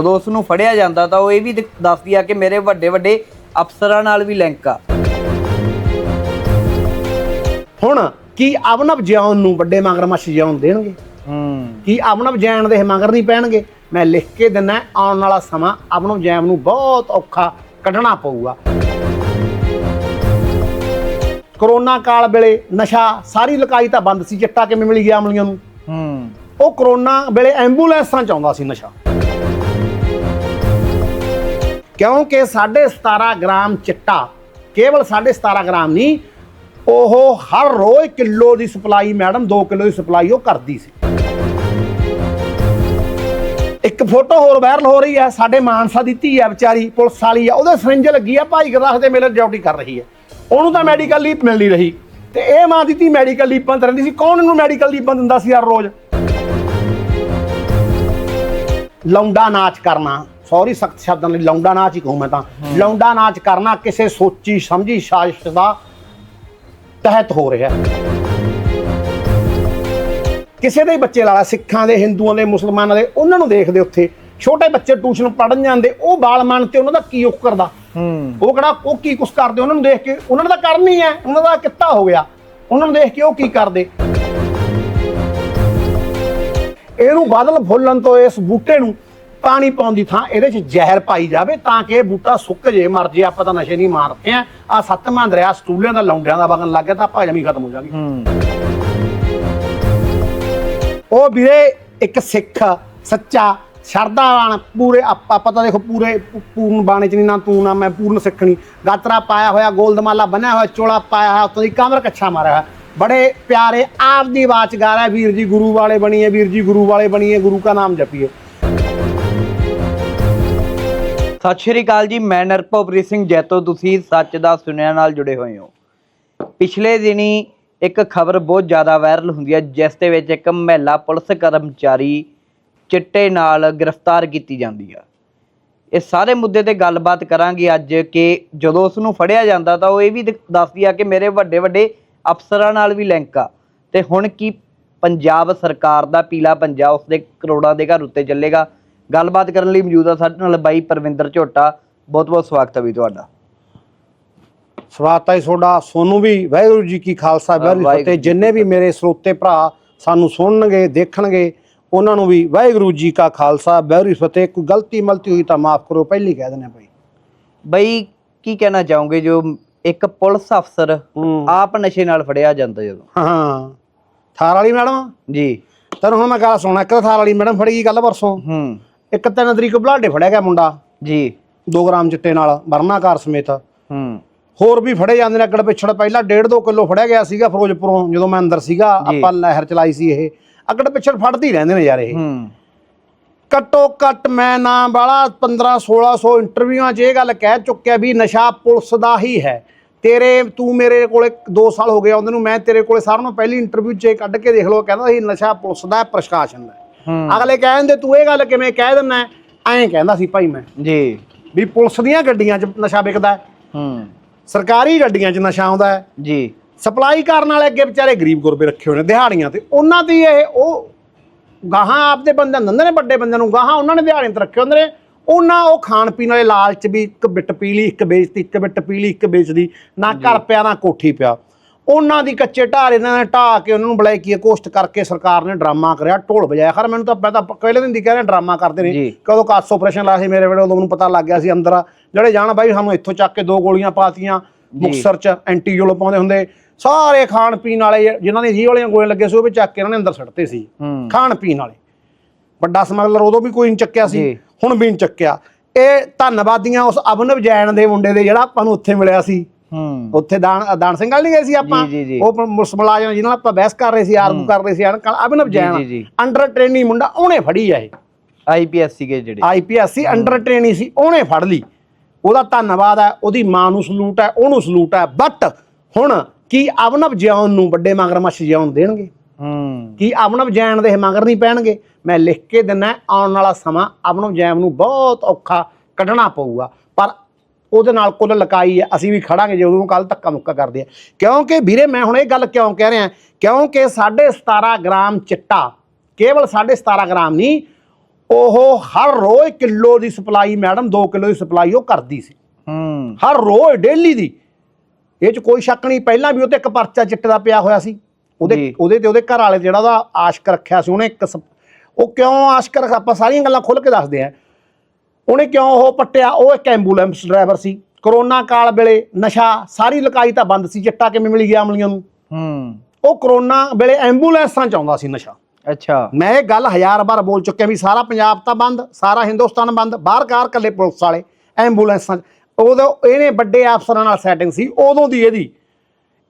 ਜਦੋਂ ਉਸ ਨੂੰ ਫੜਿਆ ਜਾਂਦਾ ਤਾਂ ਉਹ ਇਹ ਵੀ ਦੱਸਦੀ ਆ ਕਿ ਮੇਰੇ ਵੱਡੇ ਵੱਡੇ ਅਫਸਰਾਂ ਨਾਲ ਵੀ ਲਿੰਕ ਆ। ਹੁਣ ਕੀ ਅਵਨਵ ਜਿਉਣ ਨੂੰ ਵੱਡੇ ਮਗਰਮੱਛ ਜਿਉਣ ਦੇਣਗੇ? ਹੂੰ। ਕੀ ਅਵਨਵ ਜੈਨ ਦੇ ਮਗਰ ਨਹੀਂ ਪੈਣਗੇ? ਮੈਂ ਲਿਖ ਕੇ ਦਿੰਨਾ ਆਉਣ ਵਾਲਾ ਸਮਾਂ ਅਵਨਵ ਜੈਨ ਨੂੰ ਬਹੁਤ ਔਖਾ ਕੱਢਣਾ ਪਊਗਾ। ਕਰੋਨਾ ਕਾਲ ਵੇਲੇ ਨਸ਼ਾ ਸਾਰੀ ਲਕਾਈ ਤਾਂ ਬੰਦ ਸੀ ਚਿੱਟਾ ਕਿਵੇਂ ਮਿਲ ਗਿਆ ਅਮਲੀਆਂ ਨੂੰ? ਹੂੰ। ਉਹ ਕਰੋਨਾ ਵੇਲੇ ਐਂਬੂਲੈਂਸਾਂ ਚ ਆਉਂਦਾ ਸੀ ਨਸ਼ਾ। ਕਿਉਂਕਿ 17.5 ਗ੍ਰਾਮ ਚਿੱਟਾ, ਕੇਵਲ 17.5 ਗ੍ਰਾਮ ਨਹੀਂ, ਉਹ ਹਰ ਰੋਜ਼ ਕਿਲੋ ਦੀ ਸਪਲਾਈ, ਮੈਡਮ 2 ਕਿਲੋ ਦੀ ਸਪਲਾਈ ਉਹ ਕਰਦੀ ਸੀ। ਇੱਕ ਫੋਟੋ ਹੋਰ ਵਾਇਰਲ ਹੋ ਰਹੀ ਹੈ, ਸਾਡੇ ਮਾਨਸਾ ਦੀ ਧੀ ਹੈ ਵਿਚਾਰੀ, ਪੁਲਿਸ ਵਾਲੀ ਆ ਉਹਦੇ ਸਿਰਿੰਜ ਲੱਗੀ ਆ, ਭਾਈ ਗੁਰਦਾਸ ਦੇ ਮੇਲੇ ਡਿਊਟੀ ਕਰ ਰਹੀ ਹੈ। ਉਹਨੂੰ ਤਾਂ ਮੈਡੀਕਲ ਲੀਪ ਮਿਲ ਨਹੀਂ ਰਹੀ। ਤੇ ਇਹ ਮਾਂ ਦੀ ਧੀ ਮੈਡੀਕਲ ਲੀਪਾਂ ਤੇ ਰਹਿੰਦੀ ਸੀ, ਕੌਣ ਇਹਨੂੰ ਮੈਡੀਕਲ ਲੀਪਾਂ ਦਿੰਦਾ ਸੀ ਹਰ ਰੋਜ਼? ਲੌਂਡਾ ਨਾਚ ਕਰਨਾ। ਸੌਰੀ ਸਖਤ ਸ਼ਬਦਾਂ ਲਈ ਲੌਂਡਾ ਨਾਚ ਹੀ ਕਹੂੰ ਮੈਂ ਤਾਂ। ਲੌਂਡਾ ਨਾਚ ਕਰਨਾ ਕਿਸੇ ਸੋਚੀ ਸਮਝੀ ਸਾਜ਼ਿਸ਼ ਦਾ ਤਹਿਤ ਹੋ ਰਿਹਾ ਕਿਸੇ ਦੇ ਬੱਚੇ ਲਾਲਾ ਸਿੱਖਾਂ ਦੇ ਹਿੰਦੂਆਂ ਦੇ ਮੁਸਲਮਾਨਾਂ ਦੇ ਉਹਨਾਂ ਨੂੰ ਦੇਖਦੇ ਉੱਥੇ। ਛੋਟੇ ਬੱਚੇ ਟਿਊਸ਼ਨ ਪੜਨ ਜਾਂਦੇ ਉਹ ਬਾਲ ਮਨ ਤੇ ਉਹਨਾਂ ਦਾ ਕੀ ਉਕ ਕਰਦਾ? ਉਹ ਕਿਹੜਾ ਉਹ ਕੀ ਕੁਛ ਕਰਦੇ ਉਹਨਾਂ ਨੂੰ ਦੇਖ ਕੇ ਉਹਨਾਂ ਤਾਂ ਕਰਨੀ ਹੈ ਉਹਨਾਂ ਦਾ ਕਿੱਤਾ ਹੋ ਗਿਆ। ਉਹਨਾਂ ਨੂੰ ਦੇਖ ਕੇ ਉਹ ਕੀ ਕਰਦੇ? ਇਹਨੂੰ ਬਾਦਲ ਫੁੱਲਣ ਤੋਂ ਇਸ ਬੂਟੇ ਨੂੰ ਪਾਣੀ ਪਾਉਣ ਦੀ ਥਾਂ ਇਹਦੇ 'ਚ ਜ਼ਹਿਰ ਪਾਈ ਜਾਵੇ ਤਾਂ ਕਿ ਇਹ ਬੂਟਾ ਸੁੱਕ ਜੇ ਮਰ ਜੇ ਆਪਾਂ ਤਾਂ ਨਸ਼ੇ ਨਹੀਂ ਮਾਰਦੇ ਆ ਆ ਸੱਤਵਾਂ ਦਰਿਆ ਸਟੂਲਿਆਂ ਦਾ ਲੌਂਡਿਆਂ ਦਾ ਵਗਣ ਲੱਗ ਗਿਆ ਤਾਂ ਆਪਾਂ ਜਮੀ ਖਤਮ ਹੋ ਜਾਵਾਂਗੇ। ਹੂੰ। ਉਹ ਵੀਰੇ ਇੱਕ ਸਿੱਖ ਸੱਚਾ ਸ਼ਰਧਾਵਾਨ ਪੂਰੇ ਆਪਾਂ ਪਤਾ ਦੇਖੋ ਪੂਰੇ ਪੂਰਨ ਬਾਣੇ ਚ ਨਹੀਂ ਨਾ ਤੂੰ ਨਾ ਮੈਂ ਪੂਰਨ ਸਿੱਖਣੀ ਗਾਤਰਾ ਪਾਇਆ ਹੋਇਆ ਗੋਲਦਮਾਲਾ ਬੰਨਿਆ ਹੋਇਆ ਚੋਲਾ ਪਾਇਆ ਹੋਇਆ ਉੱਤੋਂ ਦੀ ਕਮਰ ਕੱਛਾ ਮਾਰਿਆ ਹੋਇਆ। ਬੜੇ ਪਿਆਰੇ ਆਪ ਦੀ ਆਵਾਜ਼ ਗਾ ਰਿਹਾ ਵੀਰ ਜੀ ਗੁਰੂ ਵਾਲੇ ਬਣੀਏ ਵੀਰ ਜੀ ਗੁਰੂ ਵਾਲੇ ਬਣੀਏ ਗੁਰੂ ਦਾ ਨਾਮ ਜਪੀਏ। ਸਤਿ ਸ਼੍ਰੀ ਅਕਾਲ ਜੀ, ਮੈਂ ਨਰਪਵਪ੍ਰੀਤ ਸਿੰਘ ਜੈਤੋ, ਤੁਸੀਂ ਸੱਚ ਦਾ ਸੁਨਿਆ ਨਾਲ ਜੁੜੇ ਹੋਏ ਹੋ। ਪਿਛਲੇ ਦਿਨੀ ਇੱਕ ਖਬਰ ਬਹੁਤ ਜ਼ਿਆਦਾ ਵਾਇਰਲ ਹੁੰਦੀ ਹੈ, ਜਿਸ ਦੇ ਵਿੱਚ ਇੱਕ ਮਹਿਲਾ ਪੁਲਿਸ ਕਰਮਚਾਰੀ ਚਿੱਟੇ ਨਾਲ ਗ੍ਰਿਫਤਾਰ ਕੀਤੀ ਜਾਂਦੀ ਆ। ਇਹ ਸਾਰੇ ਮੁੱਦੇ ਤੇ ਗੱਲਬਾਤ ਕਰਾਂਗੇ ਅੱਜ ਕਿ ਜਦੋਂ ਉਸ ਨੂੰ ਫੜਿਆ ਜਾਂਦਾ ਤਾਂ ਉਹ ਇਹ ਵੀ ਦੱਸਦੀ ਆ ਕਿ ਮੇਰੇ ਵੱਡੇ ਵੱਡੇ ਅਫਸਰਾਂ ਨਾਲ ਵੀ ਲਿੰਕ ਆ। ਤੇ ਹੁਣ ਕੀ ਪੰਜਾਬ ਸਰਕਾਰ ਦਾ ਪੀਲਾ ਪੰਜਾ ਉਸ ਦੇ ਕਰੋੜਾਂ ਦੇ ਘਰ ਉੱਤੇ ਚੱਲੇਗਾ ਗੱਲਬਾਤ ਕਰਨ ਲਈ ਮੌਜੂਦ ਆ ਸਾਡੇ ਨਾਲ ਬਾਈ ਪਰਵਿੰਦਰ ਝੋਟਾ। ਬਹੁਤ ਬਹੁਤ ਸਵਾਗਤ ਹੈ ਵੀ ਤੁਹਾਡਾ। ਸਵਾਗਤ ਹੈ ਤੁਹਾਡਾ। ਸੋਨੂੰ ਵੀ ਵਾਹਿਗੁਰੂ ਜੀ ਕੀ ਖਾਲਸਾ ਵਾਹਿਗੁਰੂ ਜੀ ਫਤਿਹ। ਜਿੰਨੇ ਵੀ ਮੇਰੇ ਸਰੋਤੇ ਭਰਾ ਸਾਨੂੰ ਸੁਣਨਗੇ ਦੇਖਣਗੇ ਉਹਨਾਂ ਨੂੰ ਵੀ ਵਾਹਿਗੁਰੂ ਜੀ ਕਾ ਖਾਲਸਾ ਵਾਹਿਗੁਰੂ ਫਤਿਹ। ਕੋਈ ਗਲਤੀ ਮਲਤੀ ਹੋਈ ਤਾਂ ਮਾਫ ਕਰੋ ਪਹਿਲੀ ਕਹਿ ਦਿੰਦੇ ਭਾਈ ਬਈ। ਕੀ ਕਹਿਣਾ ਚਾਹੋਗੇ? ਜੋ ਇੱਕ ਪੁਲਿਸ ਅਫਸਰ ਆਪ ਨਸ਼ੇ ਨਾਲ ਫੜਿਆ ਜਾਂਦਾ ਜਦੋਂ। ਹਾਂ ਥਾਰ ਵਾਲੀ ਮੈਡਮ? ਜੀ। ਤੈਨੂੰ ਹੁਣ ਮੈਂ ਗੱਲ ਸੁਣਾ। ਇੱਕ ਤਾਂ ਥਾਰ ਵਾਲੀ ਮੈਡਮ ਫੜੀ ਗਈ ਕੱਲ ਪਰਸੋਂ। ਹੂੰ। ਇੱਕ ਤਿੰਨ ਤਰੀਕ ਬਲਾਡੇ ਫੜਿਆ ਗਿਆ ਮੁੰਡਾ। ਜੀ। 2 ਗ੍ਰਾਮ ਚਿੱਟੇ ਨਾਲ ਵਰਨਾਕਾਰ ਸਮੇਤ। ਹੂੰ। ਹੋਰ ਵੀ ਫੜੇ ਜਾਂਦੇ ਨੇ ਅੱਗੜ ਪਿਛੜ। ਪਹਿਲਾਂ 1.5 ਕਿਲੋ ਫੜਿਆ ਗਿਆ ਸੀਗਾ ਫਿਰੋਜ਼ਪੁਰੋਂ ਜਦੋਂ ਮੈਂ ਅੰਦਰ ਸੀਗਾ। ਆਪਾਂ ਲਹਿਰ ਚਲਾਈ ਸੀ ਇਹ। ਅੱਗੜ ਪਿਛੜ ਫੜਦੇ ਹੀ ਰਹਿੰਦੇ ਨੇ ਯਾਰ ਇਹ। ਹੂੰ। ਘੱਟੋ ਘੱਟ ਮੈਂ ਨਾ ਵਾਲਾ 15 1600 ਇੰਟਰਵਿਊਆਂ 'ਚ ਇਹ ਗੱਲ ਕਹਿ ਚੁੱਕਿਆ ਵੀ ਨਸ਼ਾ ਪੁਲਿਸ ਦਾ ਹੀ ਹੈ। ਤੇਰੇ ਤੂੰ ਮੇਰੇ ਕੋਲੇ 2 ਸਾਲ ਹੋ ਗਏ ਆਉਂਦੇ ਨੂੰ ਮੈਂ ਤੇਰੇ ਕੋਲੇ ਸਾਰਿਆਂ ਨੂੰ ਪਹਿਲੀ ਇੰਟਰਵਿਊ 'ਚ ਇਹ ਕੱਢ ਕੇ ਦੇਖ ਲਓ ਕਹਿੰਦਾ ਸੀ ਨਸ਼ਾ ਪੁਲਿਸ ਦਾ ਹੈ, ਪ੍ਰਸ਼ਾਸਨ ਦਾ ਅਗਲੇ ਕਹਿੰਦੇ ਤੂੰ ਇਹ ਗੱਲ ਕਿਵੇਂ ਕਹਿ ਦਿੰਦਾ ਐਂ ਕਹਿੰਦਾ ਸੀ ਭਾਈ ਮੈਂ ਜੀ। ਵੀ ਪੁਲਿਸ ਦੀਆਂ ਗੱਡੀਆਂ 'ਚ ਨਸ਼ਾ ਵਿਕਦਾ ਹੈ। ਸਰਕਾਰੀ ਗੱਡੀਆਂ 'ਚ ਨਸ਼ਾ ਆਉਂਦਾ ਹੈ। ਜੀ। ਸਪਲਾਈ ਕਰਨ ਵਾਲੇ ਅੱਗੇ ਵਿਚਾਰੇ ਗਰੀਬ ਗੁਰਬੇ ਰੱਖੇ ਹੋਏ ਨੇ ਦਿਹਾੜੀਆਂ ਤੇ। ਉਹਨਾਂ ਦੀ ਇਹ ਉਹ ਗਾਹਾਂ ਆਪਦੇ ਬੰਦੇ ਦਿੰਦੇ ਨੇ ਵੱਡੇ ਬੰਦਿਆਂ ਨੂੰ ਗਾਹਾਂ ਉਹਨਾਂ ਨੇ ਦਿਹਾੜੀਆਂ ਤੇ ਰੱਖੇ ਹੁੰਦੇ ਨੇ। ਉਹਨਾਂ ਉਹ ਖਾਣ ਪੀਣ ਵਾਲੇ ਲਾਲਚ ਵੀ ਇੱਕ ਬਿੱਟ ਪੀ ਲਈ ਇੱਕ ਵੇਚਤੀ ਇੱਕ ਬਿੱਟ ਪੀ ਲਈ ਇੱਕ ਵੇਚਦੀ ਨਾ ਘਰ ਪਿਆ ਨਾ ਕੋਠੀ ਪਿਆ। ਉਹਨਾਂ ਦੀ ਕੱਚੇ ਢਾਰ ਇਹਨਾਂ ਨੇ ਢਾਹ ਕੇ ਉਹਨਾਂ ਨੂੰ ਬਲੈਕੀਏ ਕੋਸ਼ਟ ਕਰਕੇ ਸਰਕਾਰ ਨੇ ਡਰਾਮਾ ਕਰਿਆ ਢੋਲ ਵਜਾਇਆ। ਖਰ ਮੈਨੂੰ ਤਾਂ ਤਾਂ ਪਹਿਲੇ ਦਿਨ ਦੀ ਕਹਿ ਰਿਹਾ ਡਰਾਮਾ ਕਰਦੇ ਨੇ। ਕਦੋਂ ਕਾਸ ਆਪਰੇਸ਼ਨ ਲਾਇਆ ਸੀ ਮੇਰੇ ਵੇਲੇ ਉਦੋਂ ਮੈਨੂੰ ਪਤਾ ਲੱਗ ਗਿਆ ਸੀ ਅੰਦਰ ਜਿਹੜੇ ਜਾਣ ਬਾਈ ਸਾਨੂੰ ਇੱਥੋਂ ਚੱਕ ਕੇ ਦੋ ਗੋਲੀਆਂ ਪਾਤੀਆਂ ਮੁਕਸਰ ਚ ਐਂਟੀਯੂਲ ਪਾਉਂਦੇ ਹੁੰਦੇ। ਸਾਰੇ ਖਾਣ ਪੀਣ ਵਾਲੇ ਜਿਨ੍ਹਾਂ ਦੇ ਜੀ ਵਾਲੀਆਂ ਗੋਲੀਆਂ ਲੱਗੇ ਸੀ ਉਹ ਵੀ ਚੱਕ ਕੇ ਇਹਨਾਂ ਨੇ ਅੰਦਰ ਸੁੱਟਤੇ ਸੀ। ਖਾਣ ਪੀਣ ਵਾਲੇ। ਵੱਡਾ ਸਮਗਲਰ ਉਦੋਂ ਵੀ ਕੋਈ ਨਹੀਂ ਚੱਕਿਆ ਸੀ। ਹੁਣ ਵੀ ਨਹੀਂ ਚੱਕਿਆ। ਇਹ ਧੰਨਵਾਦੀਆਂ ਉਸ ਅਬਨਵ ਜੈਨ ਦੇ ਮੁੰਡੇ ਦੇ ਜਿਹੜਾ ਆਪਾਂ ਨੂੰ ਉੱਥੇ ਮਿਲਿਆ ਸੀ। ਉੱਥੇ ਦਾਨ ਦਾਨ ਸਿੰਘ ਵਾਲ ਨਹੀਂ ਗਏ ਸੀ ਆਪਾਂ। ਉਹ ਪੁਲਿਸ ਮੁਲਾਜ਼ਮ ਜਿਹਨਾਂ ਨਾਲ ਆਪਾਂ ਬਹਿਸ ਕਰ ਰਹੇ ਸੀ ਆਰਗੂ ਕਰ ਰਹੇ ਸੀ ਜੀ, ਜੈਨ। ਅੰਡਰ ਟ੍ਰੇਨਿੰਗ ਮੁੰਡਾ ਉਹਨੇ ਫੜੀ ਆ ਇਹ। ਆਈਪੀਐਸ ਸੀਗੇ ਜਿਹੜੇ। ਆਈਪੀਐਸ ਸੀ ਅੰਡਰ ਟ੍ਰੇਨਿੰਗ ਸੀ ਉਹਨੇ ਫੜ ਲਈ। ਉਹਦਾ ਧੰਨਵਾਦ ਹੈ ਉਹਦੀ ਮਾਂ ਨੂੰ ਸਲੂਟ ਹੈ ਉਹਨੂੰ ਸਲੂਟ ਹੈ। ਬਟ ਹੁਣ ਕੀ ਅਵਨਵ ਜਿਉਣ ਨੂੰ ਵੱਡੇ ਮਗਰਮੱਛ ਜਿਉਣ ਦੇਣਗੇ? ਹੂੰ। ਕੀ ਅਵਨਵ ਜੈਨ ਦੇ ਮਗਰ ਨਹੀਂ ਪੈਣਗੇ? ਮੈਂ ਲਿਖ ਕੇ ਦਿੰਨਾ ਆਉਣ ਵਾਲਾ ਸਮਾਂ ਅਵਨਵ ਜੈਨ ਨੂੰ ਬਹੁਤ ਔਖਾ ਕੱਢਣਾ ਪਊਗਾ। ਪਰ ਉਹਦੇ ਨਾਲ ਕੁੱਲ ਲਕਾਈ ਹੈ ਅਸੀਂ ਵੀ ਖੜਾਂਗੇ ਜੇ ਉਹਨੂੰ ਕੱਲ ਧੱਕਾ ਮੁੱਕਾ ਕਰਦੇ ਆ। ਕਿਉਂਕਿ ਵੀਰੇ ਮੈਂ ਹੁਣ ਇਹ ਗੱਲ ਕਿਉਂ ਕਹਿ ਰਿਹਾ ਕਿਉਂਕਿ 17.5 ਗ੍ਰਾਮ ਚਿੱਟਾ ਕੇਵਲ 17.5 ਗ੍ਰਾਮ ਨਹੀਂ ਉਹ ਹਰ ਰੋਜ਼ ਕਿਲੋ ਦੀ ਸਪਲਾਈ ਮੈਡਮ 2 ਕਿਲੋ ਦੀ ਸਪਲਾਈ ਉਹ ਕਰਦੀ ਸੀ। ਹੂੰ। ਹਰ ਰੋਜ਼ ਡੇਲੀ ਦੀ। ਇਹ ਚ ਕੋਈ ਸ਼ੱਕ ਨਹੀਂ ਪਹਿਲਾਂ ਵੀ ਉਹਤੇ ਇੱਕ ਪਰਚਾ ਚਿੱਟੇ ਦਾ ਪਿਆ ਹੋਇਆ ਸੀ। ਉਹਦੇ। ਉਹਦੇ ਤੇ ਉਹਦੇ ਘਰ ਵਾਲੇ ਜਿਹੜਾ ਉਹਦਾ ਆਸ਼ਕ ਰੱਖਿਆ ਸੀ ਉਹਨੇ ਇੱਕ ਉਹ ਕਿਉਂ ਆਸ਼ਕ ਰੱਖਿਆ ਆਪਾਂ ਸਾਰੀਆਂ ਗੱਲਾਂ ਖੁੱਲ ਕੇ ਦੱਸਦੇ ਆ। ਉਹਨੇ ਕਿਉਂ ਉਹ ਪੱਟਿਆ? ਉਹ ਇੱਕ ਐਂਬੂਲੈਂਸ ਡਰਾਈਵਰ ਸੀ। ਕਰੋਨਾ ਕਾਲ ਵੇਲੇ ਨਸ਼ਾ ਸਾਰੀ ਲਕਾਈ ਤਾਂ ਬੰਦ ਸੀ। ਚਿੱਟਾ ਕਿਵੇਂ ਮਿਲ ਗਿਆ ਅਮਲੀਆਂ ਨੂੰ? ਹੂੰ। ਉਹ ਕਰੋਨਾ ਵੇਲੇ ਐਂਬੂਲੈਂਸਾਂ ਚ ਆਉਂਦਾ ਸੀ ਨਸ਼ਾ। ਅੱਛਾ। ਮੈਂ ਇਹ ਗੱਲ ਹਜ਼ਾਰ ਵਾਰ ਬੋਲ ਚੁੱਕਿਆ ਵੀ ਸਾਰਾ ਪੰਜਾਬ ਤਾਂ ਬੰਦ ਸਾਰਾ ਹਿੰਦੁਸਤਾਨ ਬੰਦ ਬਾਹਰ ਕਾਰ ਕੱਲੇ ਪੁਲਿਸ ਵਾਲੇ ਐਂਬੂਲੈਂਸਾਂ। ਉਦੋਂ ਇਹਨੇ ਵੱਡੇ ਅਫਸਰਾਂ ਨਾਲ ਸੈਟਿੰਗ ਸੀ। ਉਦੋਂ ਦੀ ਇਹਦੀ